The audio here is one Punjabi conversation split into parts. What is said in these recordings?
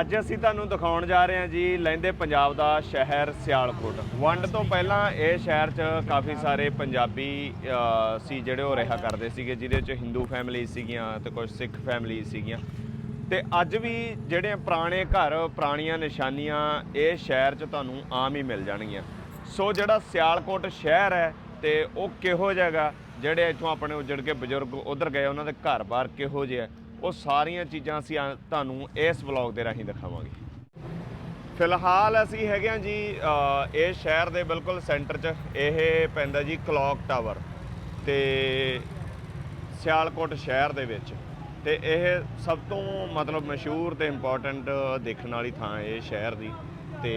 ਅੱਜ ਅਸੀਂ ਤੁਹਾਨੂੰ ਦਿਖਾਉਣ ਜਾ ਰਹੇ ਹਾਂ ਜੀ ਲਹਿੰਦੇ ਪੰਜਾਬ ਦਾ ਸ਼ਹਿਰ ਸਿਆਲਕੋਟ। ਵੰਡ ਤੋਂ ਪਹਿਲਾਂ ਇਹ ਸ਼ਹਿਰ 'ਚ ਕਾਫੀ ਸਾਰੇ ਪੰਜਾਬੀ ਸੀ ਜਿਹੜੇ ਉਹ ਰਿਹਾ ਕਰਦੇ ਸੀਗੇ, ਜਿਹਦੇ 'ਚ ਹਿੰਦੂ ਫੈਮਿਲੀ ਸੀਗੀਆਂ ਤੇ ਕੁਝ ਸਿੱਖ ਫੈਮਿਲੀ ਸੀਗੀਆਂ। ਤੇ ਅੱਜ ਵੀ ਜਿਹੜੇ ਪੁਰਾਣੇ ਘਰ, ਪੁਰਾਣੀਆਂ ਨਿਸ਼ਾਨੀਆਂ ਇਹ ਸ਼ਹਿਰ 'ਚ ਤੁਹਾਨੂੰ ਆਮ ਹੀ ਮਿਲ ਜਾਣਗੀਆਂ। ਸੋ ਜਿਹੜਾ ਸਿਆਲਕੋਟ ਸ਼ਹਿਰ ਹੈ ਤੇ ਉਹ ਕਿਹੋ ਜਿਹਾ ਹੈਗਾ? ਜਿਹੜੇ ਇੱਥੋਂ ਆਪਣੇ ਉੱਜੜ ਕੇ ਬਜ਼ੁਰਗ ਉਧਰ ਗਏ, ਉਹਨਾਂ ਦੇ ਘਰ-ਬਾਰ ਕਿਹੋ ਜਿਹੇ ਆ? ਉਹ ਸਾਰੀਆਂ ਚੀਜ਼ਾਂ ਅਸੀਂ ਤੁਹਾਨੂੰ ਇਸ ਵਲੌਗ ਦੇ ਰਾਹੀਂ ਦਿਖਾਵਾਂਗੇ। ਫਿਲਹਾਲ ਅਸੀਂ ਹੈਗੇ ਹਾਂ ਜੀ ਇਹ ਸ਼ਹਿਰ ਦੇ ਬਿਲਕੁਲ ਸੈਂਟਰ 'ਚ, ਇਹ ਪੈਂਦਾ ਜੀ ਕਲੌਕ ਟਾਵਰ ਤੇ ਸਿਆਲਕੋਟ ਸ਼ਹਿਰ ਦੇ ਵਿੱਚ। ਤੇ ਇਹ ਸਭ ਤੋਂ ਮਤਲਬ ਮਸ਼ਹੂਰ ਤੇ ਇੰਪੋਰਟੈਂਟ ਦੇਖਣ ਵਾਲੀ ਥਾਂ ਇਹ ਸ਼ਹਿਰ ਦੀ। ਤੇ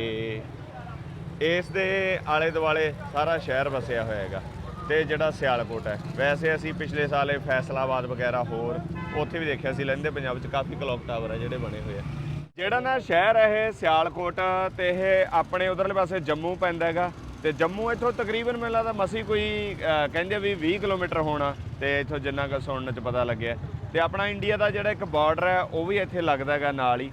ਇਸ ਦੇ ਆਲੇ ਦੁਆਲੇ ਸਾਰਾ ਸ਼ਹਿਰ ਵਸਿਆ ਹੋਇਆ ਹੈਗਾ। ਤੇ ਜਿਹੜਾ ਸਿਆਲਕੋਟ ਹੈ। ਵੈਸੇ ਅਸੀਂ ਪਿਛਲੇ ਸਾਲ ਇਹ ਫੈਸਲਾਬਾਦ ਵਗੈਰਾ ਹੋਰ ਉੱਥੇ ਵੀ ਦੇਖਿਆ ਸੀ, ਲੈਂਦੇ ਪੰਜਾਬ 'ਚ ਕਾਫੀ ਕਲੌਕ ਟਾਵਰ ਹੈ ਜਿਹੜੇ ਬਣੇ ਹੋਏ ਆ। ਜਿਹੜਾ ਨਾ ਸ਼ਹਿਰ ਹੈ ਇਹ ਸਿਆਲਕੋਟ ਤੇ ਇਹ ਆਪਣੇ ਉਧਰਲੇ ਪਾਸੇ ਜੰਮੂ ਪੈਂਦਾ ਹੈਗਾ ਤੇ ਜੰਮੂ ਇੱਥੋਂ ਤਕਰੀਬਨ ਮੈਨੂੰ ਲੱਗਦਾ ਮਸੀ ਕੋਈ ਕਹਿੰਦੇ ਵੀ 20 ਕਿਲੋਮੀਟਰ ਹੋਣਾ ਤੇ ਇੱਥੋਂ ਜਿੰਨਾ ਕੁ ਸੁਣਨ 'ਚ ਪਤਾ ਲੱਗਿਆ। ਤੇ ਆਪਣਾ ਇੰਡੀਆ ਦਾ ਜਿਹੜਾ ਇੱਕ ਬਾਰਡਰ ਹੈ, ਉਹ ਵੀ ਇੱਥੇ ਲੱਗਦਾ ਹੈਗਾ ਨਾਲ ਹੀ।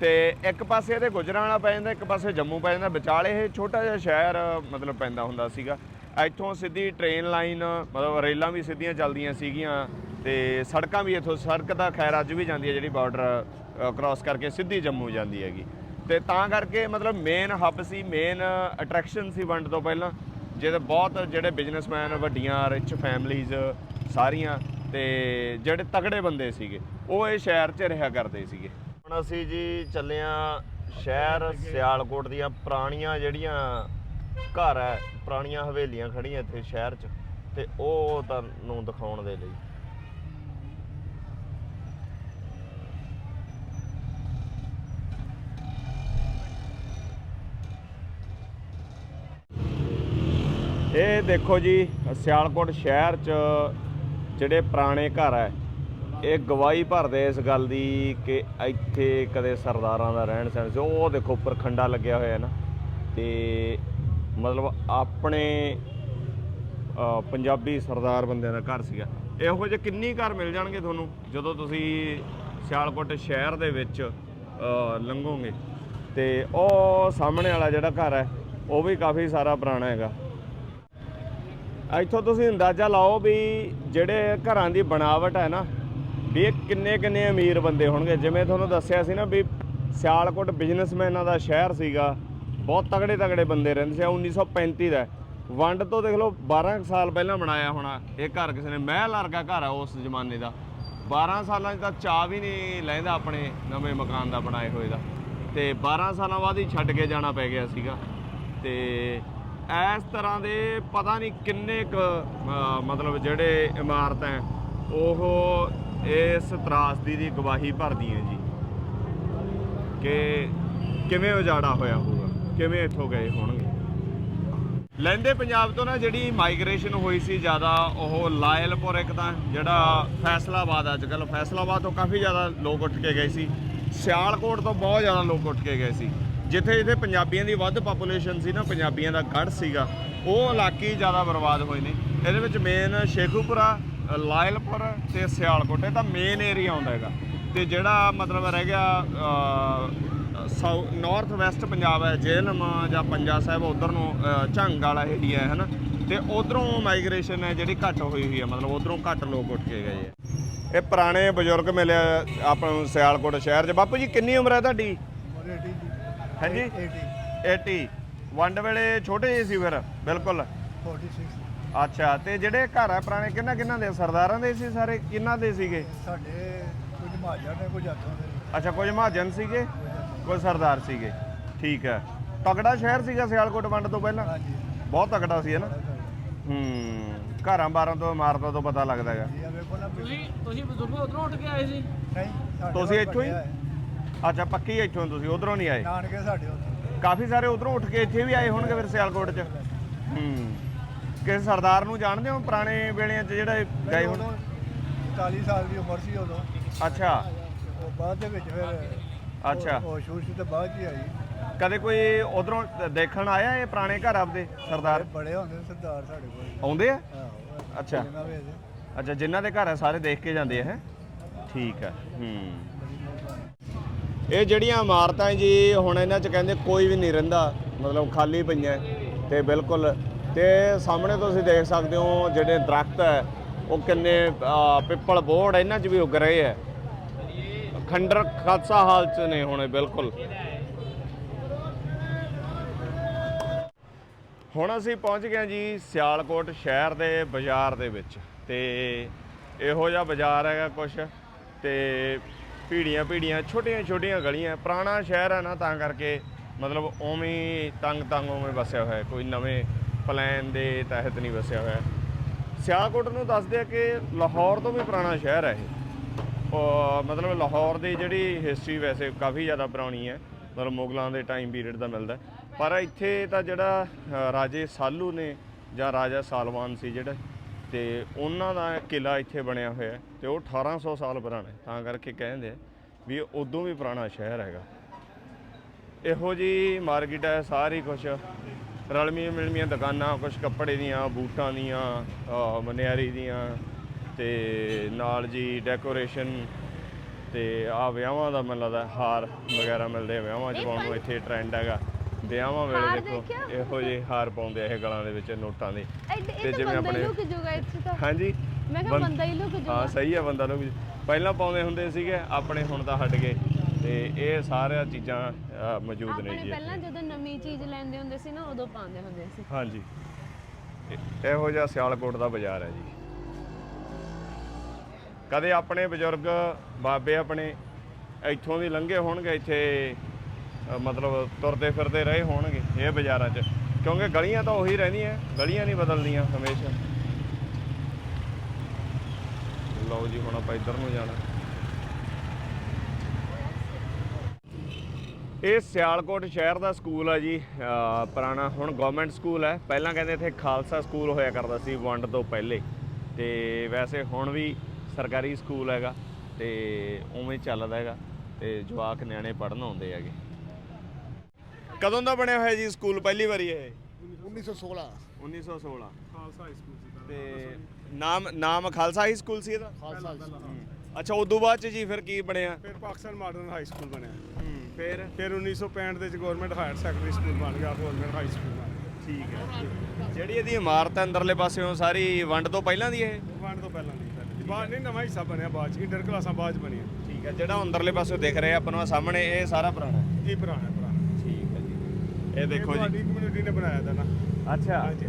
ਤੇ ਇੱਕ ਪਾਸੇ ਇਹਦੇ ਗੁਜਰਾਂਵਾਲਾ ਪੈ ਜਾਂਦਾ, ਇੱਕ ਪਾਸੇ ਜੰਮੂ ਪੈ ਜਾਂਦਾ। ਵਿਚਾਲੇ ਇਹ ਛੋਟਾ ਜਿਹਾ ਸ਼ਹਿਰ ਮਤਲਬ ਪੈਂਦਾ ਹੁੰਦਾ ਸੀਗਾ। ਇੱਥੋਂ ਸਿੱਧੀ ਟ੍ਰੇਨ ਲਾਈਨ ਮਤਲਬ ਰੇਲਾਂ ਵੀ ਸਿੱਧੀਆਂ ਚੱਲਦੀਆਂ ਸੀਗੀਆਂ ਤੇ ਸੜਕਾਂ ਵੀ ਇੱਥੋਂ, ਸੜਕ ਤਾਂ ਖੈਰ ਅੱਜ ਵੀ ਜਾਂਦੀ ਹੈ ਜਿਹੜੀ ਬਾਰਡਰ ਕ੍ਰਾਸ ਕਰਕੇ ਸਿੱਧੀ ਜੰਮੂ ਜਾਂਦੀ ਹੈਗੀ। ਤੇ ਤਾਂ ਕਰਕੇ ਮਤਲਬ ਮੇਨ ਹੱਬ ਸੀ ਮੇਨ ਅਟਰੈਕਸ਼ਨ ਸੀ ਵੰਡ ਤੋਂ ਪਹਿਲਾਂ, ਜਿਹਦੇ ਬਹੁਤ ਜਿਹੜੇ ਬਿਜ਼ਨਸਮੈਨ ਵੱਡੀਆਂ ਰਿਚ ਫੈਮਲੀਜ਼ ਸਾਰੀਆਂ ਤੇ ਜਿਹੜੇ ਤਗੜੇ ਬੰਦੇ ਸੀਗੇ, ਉਹ ਇਹ ਸ਼ਹਿਰ 'ਚ ਰਿਹਾ ਕਰਦੇ ਸੀਗੇ। ਹੁਣ ਅਸੀਂ ਜੀ ਚੱਲੇ ਆ ਸ਼ਹਿਰ, ਸਿਆਲਕੋਟ ਦੀਆਂ ਪੁਰਾਣੀਆਂ ਜਿਹੜੀਆਂ ਘਰ ਹੈ, ਪੁਰਾਣੀਆਂ ਹਵੇਲੀਆਂ ਖੜੀਆਂ ਇੱਥੇ ਸ਼ਹਿਰ 'ਚ ਤੇ ਉਹ ਤੁਹਾਨੂੰ ਦਿਖਾਉਣ ਦੇ ਲਈ। ਇਹ ਦੇਖੋ ਜੀ, ਸਿਆਲਕੋਟ ਸ਼ਹਿਰ 'ਚ ਜਿਹੜੇ ਪੁਰਾਣੇ ਘਰ ਹੈ, ਇਹ ਗਵਾਹੀ ਭਰਦੇ ਇਸ ਗੱਲ ਦੀ ਕਿ ਇੱਥੇ ਕਦੇ ਸਰਦਾਰਾਂ ਦਾ ਰਹਿਣ ਸਹਿਣ ਸੀ। ਉਹ ਦੇਖੋ, ਉੱਪਰ ਖੰਡਾ ਲੱਗਿਆ ਹੋਇਆ ਹੈ ਨਾ, ਤੇ ਮਤਲਬ ਆਪਣੇ ਪੰਜਾਬੀ ਸਰਦਾਰ ਬੰਦਿਆਂ ਦਾ ਘਰ ਸੀਗਾ। ਇਹੋ ਜਿਹੇ ਕਿੰਨੀ ਘਰ ਮਿਲ ਜਾਣਗੇ ਤੁਹਾਨੂੰ? ਜਦੋਂ ਤੁਸੀਂ ਸਿਆਲਕੋਟ ਸ਼ਹਿਰ ਦੇ ਵਿੱਚ ਲੰਘੋਗੇ। ਤੇ ਉਹ ਸਾਹਮਣੇ ਵਾਲਾ ਜਿਹੜਾ ਘਰ ਹੈ, ਉਹ ਵੀ ਕਾਫੀ ਸਾਰਾ ਪੁਰਾਣਾ ਹੈਗਾ। ਇੱਥੋਂ ਤੁਸੀਂ ਅੰਦਾਜ਼ਾ ਲਾਓ ਵੀ ਜਿਹੜੇ ਘਰਾਂ ਦੀ ਬਣਾਵਟ ਹੈ ਨਾ, ਵੀ ਇਹ ਕਿੰਨੇ ਕਿੰਨੇ ਅਮੀਰ ਬੰਦੇ ਹੋਣਗੇ। ਜਿਵੇਂ ਤੁਹਾਨੂੰ ਦੱਸਿਆ ਸੀ ਨਾ ਵੀ ਸਿਆਲਕੋਟ ਬਿਜ਼ਨਸਮੈਨਾਂ ਦਾ ਸ਼ਹਿਰ ਸੀਗਾ ਬਹੁਤ ਤਗੜੇ ਤਗੜੇ ਬੰਦੇ ਰਹਿੰਦੇ ਸੀ ਇਹ 1935 ਦਾ ਵੰਡ ਤੋਂ ਦੇਖ ਲਓ 12 ਕੁ ਸਾਲ ਪਹਿਲਾਂ ਬਣਾਇਆ ਹੋਣਾ ਇਹ ਘਰ ਕਿਸੇ ਨੇ। ਮਹਿਲ ਵਰਗਾ ਘਰ ਆ ਉਸ ਜ਼ਮਾਨੇ ਦਾ। 12 ਸਾਲਾਂ 'ਚ ਤਾਂ ਚਾਹ ਵੀ ਨਹੀਂ ਲੈਂਦਾ ਆਪਣੇ ਨਵੇਂ ਮਕਾਨ ਦਾ ਬਣਾਏ ਹੋਏ ਦਾ। ਤੇ 12 ਸਾਲਾਂ ਬਾਅਦ ਹੀ ਛੱਡ ਕੇ ਜਾਣਾ ਪੈ ਗਿਆ ਸੀਗਾ। ਤੇ ਇਸ ਤਰ੍ਹਾਂ ਦੇ ਪਤਾ ਨਹੀਂ ਕਿੰਨੇ ਕੁ ਮਤਲਬ ਜਿਹੜੇ ਇਮਾਰਤਾਂ ਹੈ, ਉਹ ਇਸ ਤਰਾਸਦੀ ਦੀ ਗਵਾਹੀ ਭਰਦੀਆਂ ਜੀ। ਕਿ ਕਿਵੇਂ ਉਜਾੜਾ ਹੋਇਆ ਹੋਊਗਾ ਕਿਵੇਂ ਇੱਥੋਂ ਗਏ ਹੋਣਗੇ? ਲਹਿੰਦੇ ਪੰਜਾਬ ਤੋਂ ਨਾ ਜਿਹੜੀ ਮਾਈਗ੍ਰੇਸ਼ਨ ਹੋਈ ਸੀ ਜ਼ਿਆਦਾ, ਉਹ ਲਾਇਲਪੁਰ ਇੱਕ ਤਾਂ ਜਿਹੜਾ ਫੈਸਲਾਬਾਦ ਅੱਜ ਕੱਲ ਫੈਸਲਾਬਾਦ ਤੋਂ ਕਾਫੀ ਜ਼ਿਆਦਾ ਲੋਕ ਉੱਠ ਕੇ ਗਏ ਸੀ। ਸਿਆਲਕੋਟ ਤੋਂ ਬਹੁਤ ਜ਼ਿਆਦਾ ਲੋਕ ਉੱਠ ਕੇ ਗਏ ਸੀ। ਜਿੱਥੇ ਜਿੱਥੇ ਪੰਜਾਬੀਆਂ ਦੀ ਵੱਧ ਪਾਪੂਲੇਸ਼ਨ ਸੀ ਨਾ, ਪੰਜਾਬੀਆਂ ਦਾ ਗੜ੍ਹ ਸੀਗਾ। ਉਹ ਇਲਾਕੇ ਜ਼ਿਆਦਾ ਬਰਬਾਦ ਹੋਏ ਨੇ। ਇਹਦੇ ਵਿੱਚ ਮੇਨ ਸ਼ੇਖੂਪੁਰਾ, ਲਾਇਲਪੁਰ ਤੇ ਸਿਆਲਕੋਟ। ਇਹ ਤਾਂ ਮੇਨ ਏਰੀਆ ਆਉਂਦਾ ਹੈਗਾ। ਤੇ ਜਿਹੜਾ ਮਤਲਬ ਰਹਿ ਗਿਆ ਨਾਰਥ ਵੈਸਟ ਪੰਜਾਬ ਹੈ ਜੇਲਮ ਜਾਂ ਪੰਜਾ ਸਾਹਿਬ ਉਧਰ ਨੂੰ ਝੰਗ ਵਾਲਾ ਏਰੀਆ ਹੈ ਹਨਾ? ਤੇ ਉਧਰੋਂ ਮਾਈਗ੍ਰੇਸ਼ਨ ਹੈ ਜਿਹੜੀ ਘੱਟ ਹੋਈ ਹੋਈ ਹੈ ਮਤਲਬ ਉਧਰੋਂ ਘੱਟ ਲੋਕ ਉੱਠ ਕੇ ਗਏ ਆ ਇਹ ਪੁਰਾਣੇ ਬਜ਼ੁਰਗ ਮਿਲੇ ਆਪਾਂ ਨੂੰ ਸਿਆਲਕੋਟ ਸ਼ਹਿਰ 'ਚ। ਬਾਪੂ ਜੀ ਕਿੰਨੀ ਉਮਰ ਹੈ ਤੁਹਾਡੀ? ਹਾਂਜੀ? 80 ਵੰਡ ਵੇਲੇ ਛੋਟੇ ਜਿਹੇ ਸੀ ਫਿਰ ਬਿਲਕੁਲ? 46 ਅੱਛਾ ਤੇ ਜਿਹੜੇ ਘਰ ਆ ਪੁਰਾਣੇ ਕਿੰਨਾ ਕਿੰਨਾ ਦੇ? ਸਰਦਾਰਾਂ ਦੇ ਸੀ ਸਾਰੇ? ਕਿੰਨਾ ਦੇ ਸੀਗੇ? ਸਾਡੇ ਕੁਝ ਮਹਾਜਨ ਨੇ ਕੁਝ ਹੱਥੋਂ ਦੇ ਅੱਛਾ ਕੁਝ ਮਹਾਜਨ ਸੀਗੇ? ਕੁਝ ਸਰਦਾਰ ਸੀਗੇ। ਠੀਕ ਹੈ। ਤਗੜਾ ਸ਼ਹਿਰ ਸੀਗਾ ਸਿਆਲਕੋਟ ਵੰਡ ਤੋਂ ਪਹਿਲਾਂ। ਹਾਂਜੀ। ਬਹੁਤ ਤਗੜਾ ਸੀ ਹੈ ਨਾ? ਹੂੰ ਘਰਾਂ ਬਾਰਾਂ ਤੋਂ ਇਮਾਰਤਾਂ ਤੋਂ ਪਤਾ ਲੱਗਦਾ ਹੈਗਾ। ਇਹ ਆ ਵੇਖੋ ਨਾ ਵੀ- ਤੁਸੀਂ ਤੁਸੀਂ ਬਜ਼ੁਰਗੋ ਉਧਰੋਂ ਉੱਠ ਕੇ ਆਏ ਸੀ? ਨਹੀਂ ਸਾਡੇ ਤੁਸੀਂ ਕੋਲ ਇੱਥੋਂ ਹੀ? ਅੱਛਾ ਪੱਕੀ ਇੱਥੋਂ ਤੁਸੀਂ ਉਧਰੋਂ ਨਹੀਂ ਆਏ? ਨਾਨਕੇ ਸਾਡੇ ਉੱਥੇ। ਕਾਫੀ ਸਾਰੇ ਉਧਰੋਂ ਉੱਠ ਕੇ ਇੱਥੇ ਵੀ ਆਏ ਹੋਣਗੇ ਫਿਰ ਸਿਆਲਕੋਟ 'ਚ? ਹੂੰ। ਕਿਸੇ ਸਰਦਾਰ ਨੂੰ ਜਾਣਦੇ ਹੋ ਪੁਰਾਣੇ ਵੇਲਿਆਂ 'ਚ ਜਿਹੜੇ ਗਏ ਹੋਣ? ਉਦੋਂ 40 ਸਾਲ ਦੀ ਉਮਰ ਸੀ ਉਦੋਂ। ਅੱਛਾ। ਉਹ ਬਾਅਦ ਦੇ ਵਿੱਚ ਫਿਰ ਅੱਛਾ। ਉਹ- ਸ਼ੂਸ਼ ਤੇ ਬਾਅਦ ਹੀ ਆਈ। ਕਦੇ ਕੋਈ ਉਧਰੋਂ ਦੇਖਣ ਆਇਆ ਇਹ ਪੁਰਾਣੇ ਘਰ ਆਪਦੇ ਸਰਦਾਰ? ਬੜੇ ਹੁੰਦੇ ਨੇ ਸਰਦਾਰ ਸਾਡੇ ਕੋਲ। ਆਉਂਦੇ ਆ? ਆਹੋ ਅੱਛਾ। ਵੀ ਅੱਛਾ ਜਿਨ੍ਹਾਂ ਦੇ ਘਰ ਹੈ ਸਾਰੇ ਦੇਖ ਕੇ ਜਾਂਦੇ ਆ ਹੈ? ਠੀਕ ਹੈ ਹੂੰ। ਇਹ ਜਿਹੜੀਆਂ ਇਮਾਰਤਾਂ ਜੀ ਹੁਣ ਇਹਨਾਂ 'ਚ ਕਹਿੰਦੇ ਕੋਈ ਵੀ ਨਹੀਂ ਰਹਿੰਦਾ ਮਤਲਬ ਖਾਲੀ ਪਈਆਂ ਤੇ ਬਿਲਕੁਲ ਤੇ ਸਾਹਮਣੇ ਤੁਸੀਂ ਦੇਖ ਸਕਦੇ ਹੋ ਜਿਹੜੇ ਦਰਖਤ ਹੈ ਉਹ ਕਿੰਨੇ ਅਹ, ਪਿੱਪਲ ਬੋੜ ਇਹਨਾਂ 'ਚ ਵੀ ਉੱਗ ਰਹੇ ਹੈ। ਖੰਡਰ ਖਾਸਾ ਹਾਲ 'ਚ ਨੇ ਹੁਣੇ, ਬਿਲਕੁਲ। ਹੁਣ ਅਸੀਂ ਪਹੁੰਚ ਗਏ ਜੀ ਸਿਆਲਕੋਟ ਸ਼ਹਿਰ ਦੇ ਬਾਜ਼ਾਰ ਦੇ ਵਿੱਚ ਤੇ ਇਹੋ ਜਿਹਾ ਬਾਜ਼ਾਰ ਹੈਗਾ ਕੁਛ ਤੇ ਭੀੜੀਆਂ ਭੀੜੀਆਂ, ਛੋਟੀਆਂ ਛੋਟੀਆਂ ਗਲੀਆਂ, ਪੁਰਾਣਾ ਸ਼ਹਿਰ ਹੈ ਨਾ, ਤਾਂ ਕਰਕੇ ਮਤਲਬ ਉਵੇਂ ਤੰਗ ਤੰਗ ਉਵੇਂ ਵਸਿਆ ਹੋਇਆ ਕੋਈ ਨਵੇਂ ਪਲਾਨ ਦੇ ਤਹਿਤ ਨਹੀਂ ਵਸਿਆ ਹੋਇਆ। ਸਿਆਲਕੋਟ ਨੂੰ ਦੱਸਦੇ ਆ ਕਿ ਲਾਹੌਰ ਤੋਂ ਵੀ ਪੁਰਾਣਾ ਸ਼ਹਿਰ ਹੈ ਇਹ। ਮਤਲਬ ਲਾਹੌਰ ਦੀ ਜਿਹੜੀ ਹਿਸਟਰੀ ਵੈਸੇ ਕਾਫੀ ਜ਼ਿਆਦਾ ਪੁਰਾਣੀ ਹੈ, ਮਤਲਬ ਮੁਗਲਾਂ ਦੇ ਟਾਈਮ ਪੀਰੀਅਡ ਦਾ ਮਿਲਦਾ ਪਰ ਇੱਥੇ ਤਾਂ ਜਿਹੜਾ ਰਾਜੇ ਸਾਲੂ ਨੇ ਜਾਂ ਰਾਜਾ ਸਾਲਵਾਨ ਸੀ ਜਿਹੜਾ, ਤੇ ਉਹਨਾਂ ਦਾ ਕਿਲਾ ਇੱਥੇ ਬਣਿਆ ਹੋਇਆ ਹੈ, ਤੇ ਉਹ 1800 ਸਾਲ ਪੁਰਾਣਾ ਤਾਂ ਕਰਕੇ ਕਹਿੰਦੇ ਵੀ ਉਦੋਂ ਵੀ ਪੁਰਾਣਾ ਸ਼ਹਿਰ ਹੈਗਾ। ਇਹੋ ਜੀ ਮਾਰਕੀਟ ਹੈ, ਸਾਰੀ ਕੁਛ, ਰਲਮੀਆਂ ਮਿਲਮੀਆਂ ਦੁਕਾਨਾਂ, ਕੁਛ ਕੱਪੜੇ ਦੀਆਂ, ਬੂਟਾਂ ਦੀਆਂ ਮਨਿਆਰੀ ਦੀਆਂ ਤੇ ਨਾਲ ਜੀ ਡੈਕੋਰੇਸ਼ਨ ਤੇ ਆ ਵਿਆਹਾਂ ਦਾ ਮੈਨੂੰ ਲੱਗਦਾ ਹਾਰ ਵਗੈਰਾ ਮਿਲਦੇ ਆ ਵਿਆਹਾਂ 'ਚ ਪਾਉਣ ਨੂੰ ਇੱਥੇ ਟ੍ਰੈਂਡ ਹੈਗਾ। ਵਿਆਹਾਂ ਵੇਲੇ ਹਾਰ ਦੇਖੋ ਦੇਖਿਆ? ਇਹੋ ਜਿਹੇ ਹਾਰ ਪਾਉਂਦੇ ਆ ਇਹ ਗਲਾਂ ਦੇ ਵਿੱਚ ਨੋਟਾਂ ਦੇ। ਐਡੇ ਤੇ ਇਹ ਤਾਂ ਜਿਵੇਂ ਬੰਦਾ ਹੀ ਆਪਣੇ- ਲੁਕ ਜੂਗਾ ਇੱਥੇ ਤਾਂ। ਹਾਂਜੀ? ਮੈਂ ਕਿਹਾ ਬੰਦਾ ਹੀ ਲੁਕ ਹਾਂ ਜੂਗਾ ਸਹੀ ਹੈ ਬੰਦਾ ਲੋਕ ਪਹਿਲਾਂ ਪਾਉਂਦੇ ਹੁੰਦੇ ਸੀਗੇ ਆਪਣੇ ਹੁਣ ਤਾਂ ਹਟ ਗਏ। ਤੇ ਇਹ ਸਾਰੀਆਂ ਚੀਜ਼ਾਂ ਮੌਜੂਦ ਨੇ ਆਪਣੇ ਜੀ ਪਹਿਲਾਂ। ਜਦੋਂ ਨਵੀਂ ਚੀਜ਼ ਲੈਂਦੇ ਹੁੰਦੇ ਸੀ ਨਾ ਉਦੋਂ ਪਾਉਂਦੇ ਹੁੰਦੇ ਸੀ। ਹਾਂਜੀ। ਇਹ- ਇਹੋ ਜਿਹਾ ਸਿਆਲਕੋਟ ਦਾ ਬਾਜ਼ਾਰ ਹੈ ਜੀ। ਕਦੇ ਆਪਣੇ ਬਜ਼ੁਰਗ ਬਾਬੇ ਆਪਣੇ ਇੱਥੋਂ ਦੀ ਲੰਘੇ ਹੋਣਗੇ, ਇੱਥੇ ਮਤਲਬ ਤੁਰਦੇ ਫਿਰਦੇ ਰਹੇ ਹੋਣਗੇ ਇਹ ਬਾਜ਼ਾਰਾਂ 'ਚ। ਕਿਉਂਕਿ ਗਲੀਆਂ ਤਾਂ ਉਹੀ ਰਹਿੰਦੀਆਂ, ਗਲੀਆਂ ਨਹੀਂ ਬਦਲਦੀਆਂ ਹਮੇਸ਼ਾ। ਲਓ ਜੀ, ਹੁਣ ਆਪਾਂ ਇੱਧਰ ਨੂੰ ਜਾਣਾ। ਇਹ ਸਿਆਲਕੋਟ ਸ਼ਹਿਰ ਦਾ ਸਕੂਲ ਹੈ ਜੀ ਪੁਰਾਣਾ, ਹੁਣ ਗਵਰਨਮੈਂਟ ਸਕੂਲ ਹੈ ਪਹਿਲਾਂ ਕਹਿੰਦੇ ਇੱਥੇ ਖਾਲਸਾ ਸਕੂਲ ਹੋਇਆ ਕਰਦਾ ਸੀ ਵੰਡ ਤੋਂ ਪਹਿਲੇ। ਤੇ ਵੈਸੇ ਹੁਣ ਵੀ ਸਰਕਾਰੀ ਸਕੂਲ ਹੈਗਾ ਤੇ ਉਵੇਂ ਚੱਲਦਾ ਹੈਗਾ ਤੇ ਜਵਾਕ ਨਿਆਣੇ ਪੜਨ ਆਉਂਦੇ ਹੈਗੇ। ਕਦੋਂ ਦਾ ਬਣਿਆ ਹੋਇਆ ਜੀ ਸਕੂਲ? ਪਹਿਲੀ ਵਾਰੀ ਇਹ? 1916 1916 ਖਾਲਸਾ ਹਾਈ ਸਕੂਲ ਸੀ ਤੇ ਨਾਮ ਨਾਮ ਖਾਲਸਾ ਹੀ ਸਕੂਲ ਸੀ ਇਹਦਾ? ਖਾਲਸਾ ਅੱਛਾ ਉਦੋਂ ਬਾਅਦ ਚ ਜੀ ਫਿਰ ਕੀ ਬਣਿਆ? ਫਿਰ ਪਾਕਿਸਤਾਨ ਮਾਡਰਨ ਹਾਈ ਸਕੂਲ ਬਣਿਆ। ਫਿਰ? ਫਿਰ 1965 ਦੇ ਚ ਗਵਰਨਮੈਂਟ ਹਾਇਰ ਸੈਕੰਡਰੀ ਸਕੂਲ ਬਣ ਗਿਆ ਗਵਰਨਮੈਂਟ ਹਾਈ ਸਕੂਲ ਬਣ ਗਿਆ। ਠੀਕ ਹੈ ਜਿਹੜੀ ਇਹਦੀ ਇਮਾਰਤ ਹੈ ਅੰਦਰਲੇ ਪਾਸਿਓਂ ਸਾਰੀ ਵੰਡ ਤੋਂ ਪਹਿਲਾਂ ਦੀ ਇਹ? ਵੰਡ ਤੋਂ ਪਹਿਲਾਂ ਦੀ। ਬਾਅਦ ਨਹੀਂ ਨਵਾਂ ਹਿੱਸਾ ਬਣਿਆ ਬਾਅਦ ਚ। ਇੰਟਰ ਕਲਾਸਾਂ ਬਾਅਦ ਚ ਬਣੀਆਂ। ਠੀਕ ਹੈ ਜਿਹੜਾ ਅੰਦਰਲੇ ਪਾਸਿਓਂ ਦਿਖ ਰਿਹਾ ਆਪਾਂ ਨੂੰ ਆਹ ਸਾਹਮਣੇ ਇਹ ਸਾਰਾ ਪੁਰਾਣਾ ਹੈ। ਇਹ ਪੁਰਾਣਾ ਪੁਰਾਣਾ। ਠੀਕ ਹੈ ਜੀ। ਇਹ ਦੇਖੋ ਜੀ। ਤੁਹਾਡੀ ਕਮਿਊਨਿਟੀ ਨੇ ਬਣਾਇਆ ਦਾ ਨਾ। ਅੱਛਾ। ਹਾਂਜੀ।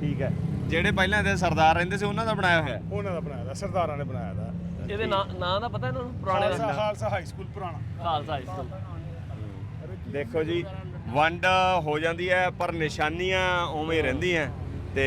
ਠੀਕ ਹੈ। ਜਿਹੜੇ ਪਹਿਲਾਂ ਇਹਦੇ ਸਰਦਾਰ ਰਹਿੰਦੇ ਸੀ ਉਹਨਾਂ ਦਾ ਬਣਾਇਆ ਹੋਇਆ ਹੈ। ਉਹਨਾਂ ਦਾ ਬਣਾਇਆ ਦਾ ਸਰਦਾਰਾਂ ਨੇ ਬਣਾਇਆ ਦਾ। ਇਹਦੇ ਨਾਂ ਨਾਂ ਦਾ ਪਤਾ ਇਹਨਾਂ ਨੂੰ? ਪੁਰਾਣੇ ਖਾਲਸਾ ਖਾਲਸਾ ਹਾਈ ਸਕੂਲ ਪੁਰਾਣਾ। ਖਾਲਸਾ ਹਾਈ ਸਕੂਲ ਦੇਖੋ ਜੀ ਵੰਡ ਹੋ ਜਾਂਦੀ ਹੈ ਪਰ ਨਿਸ਼ਾਨੀਆਂ ਉਵੇਂ ਹੀ ਰਹਿੰਦੀਆਂ। ਤੇ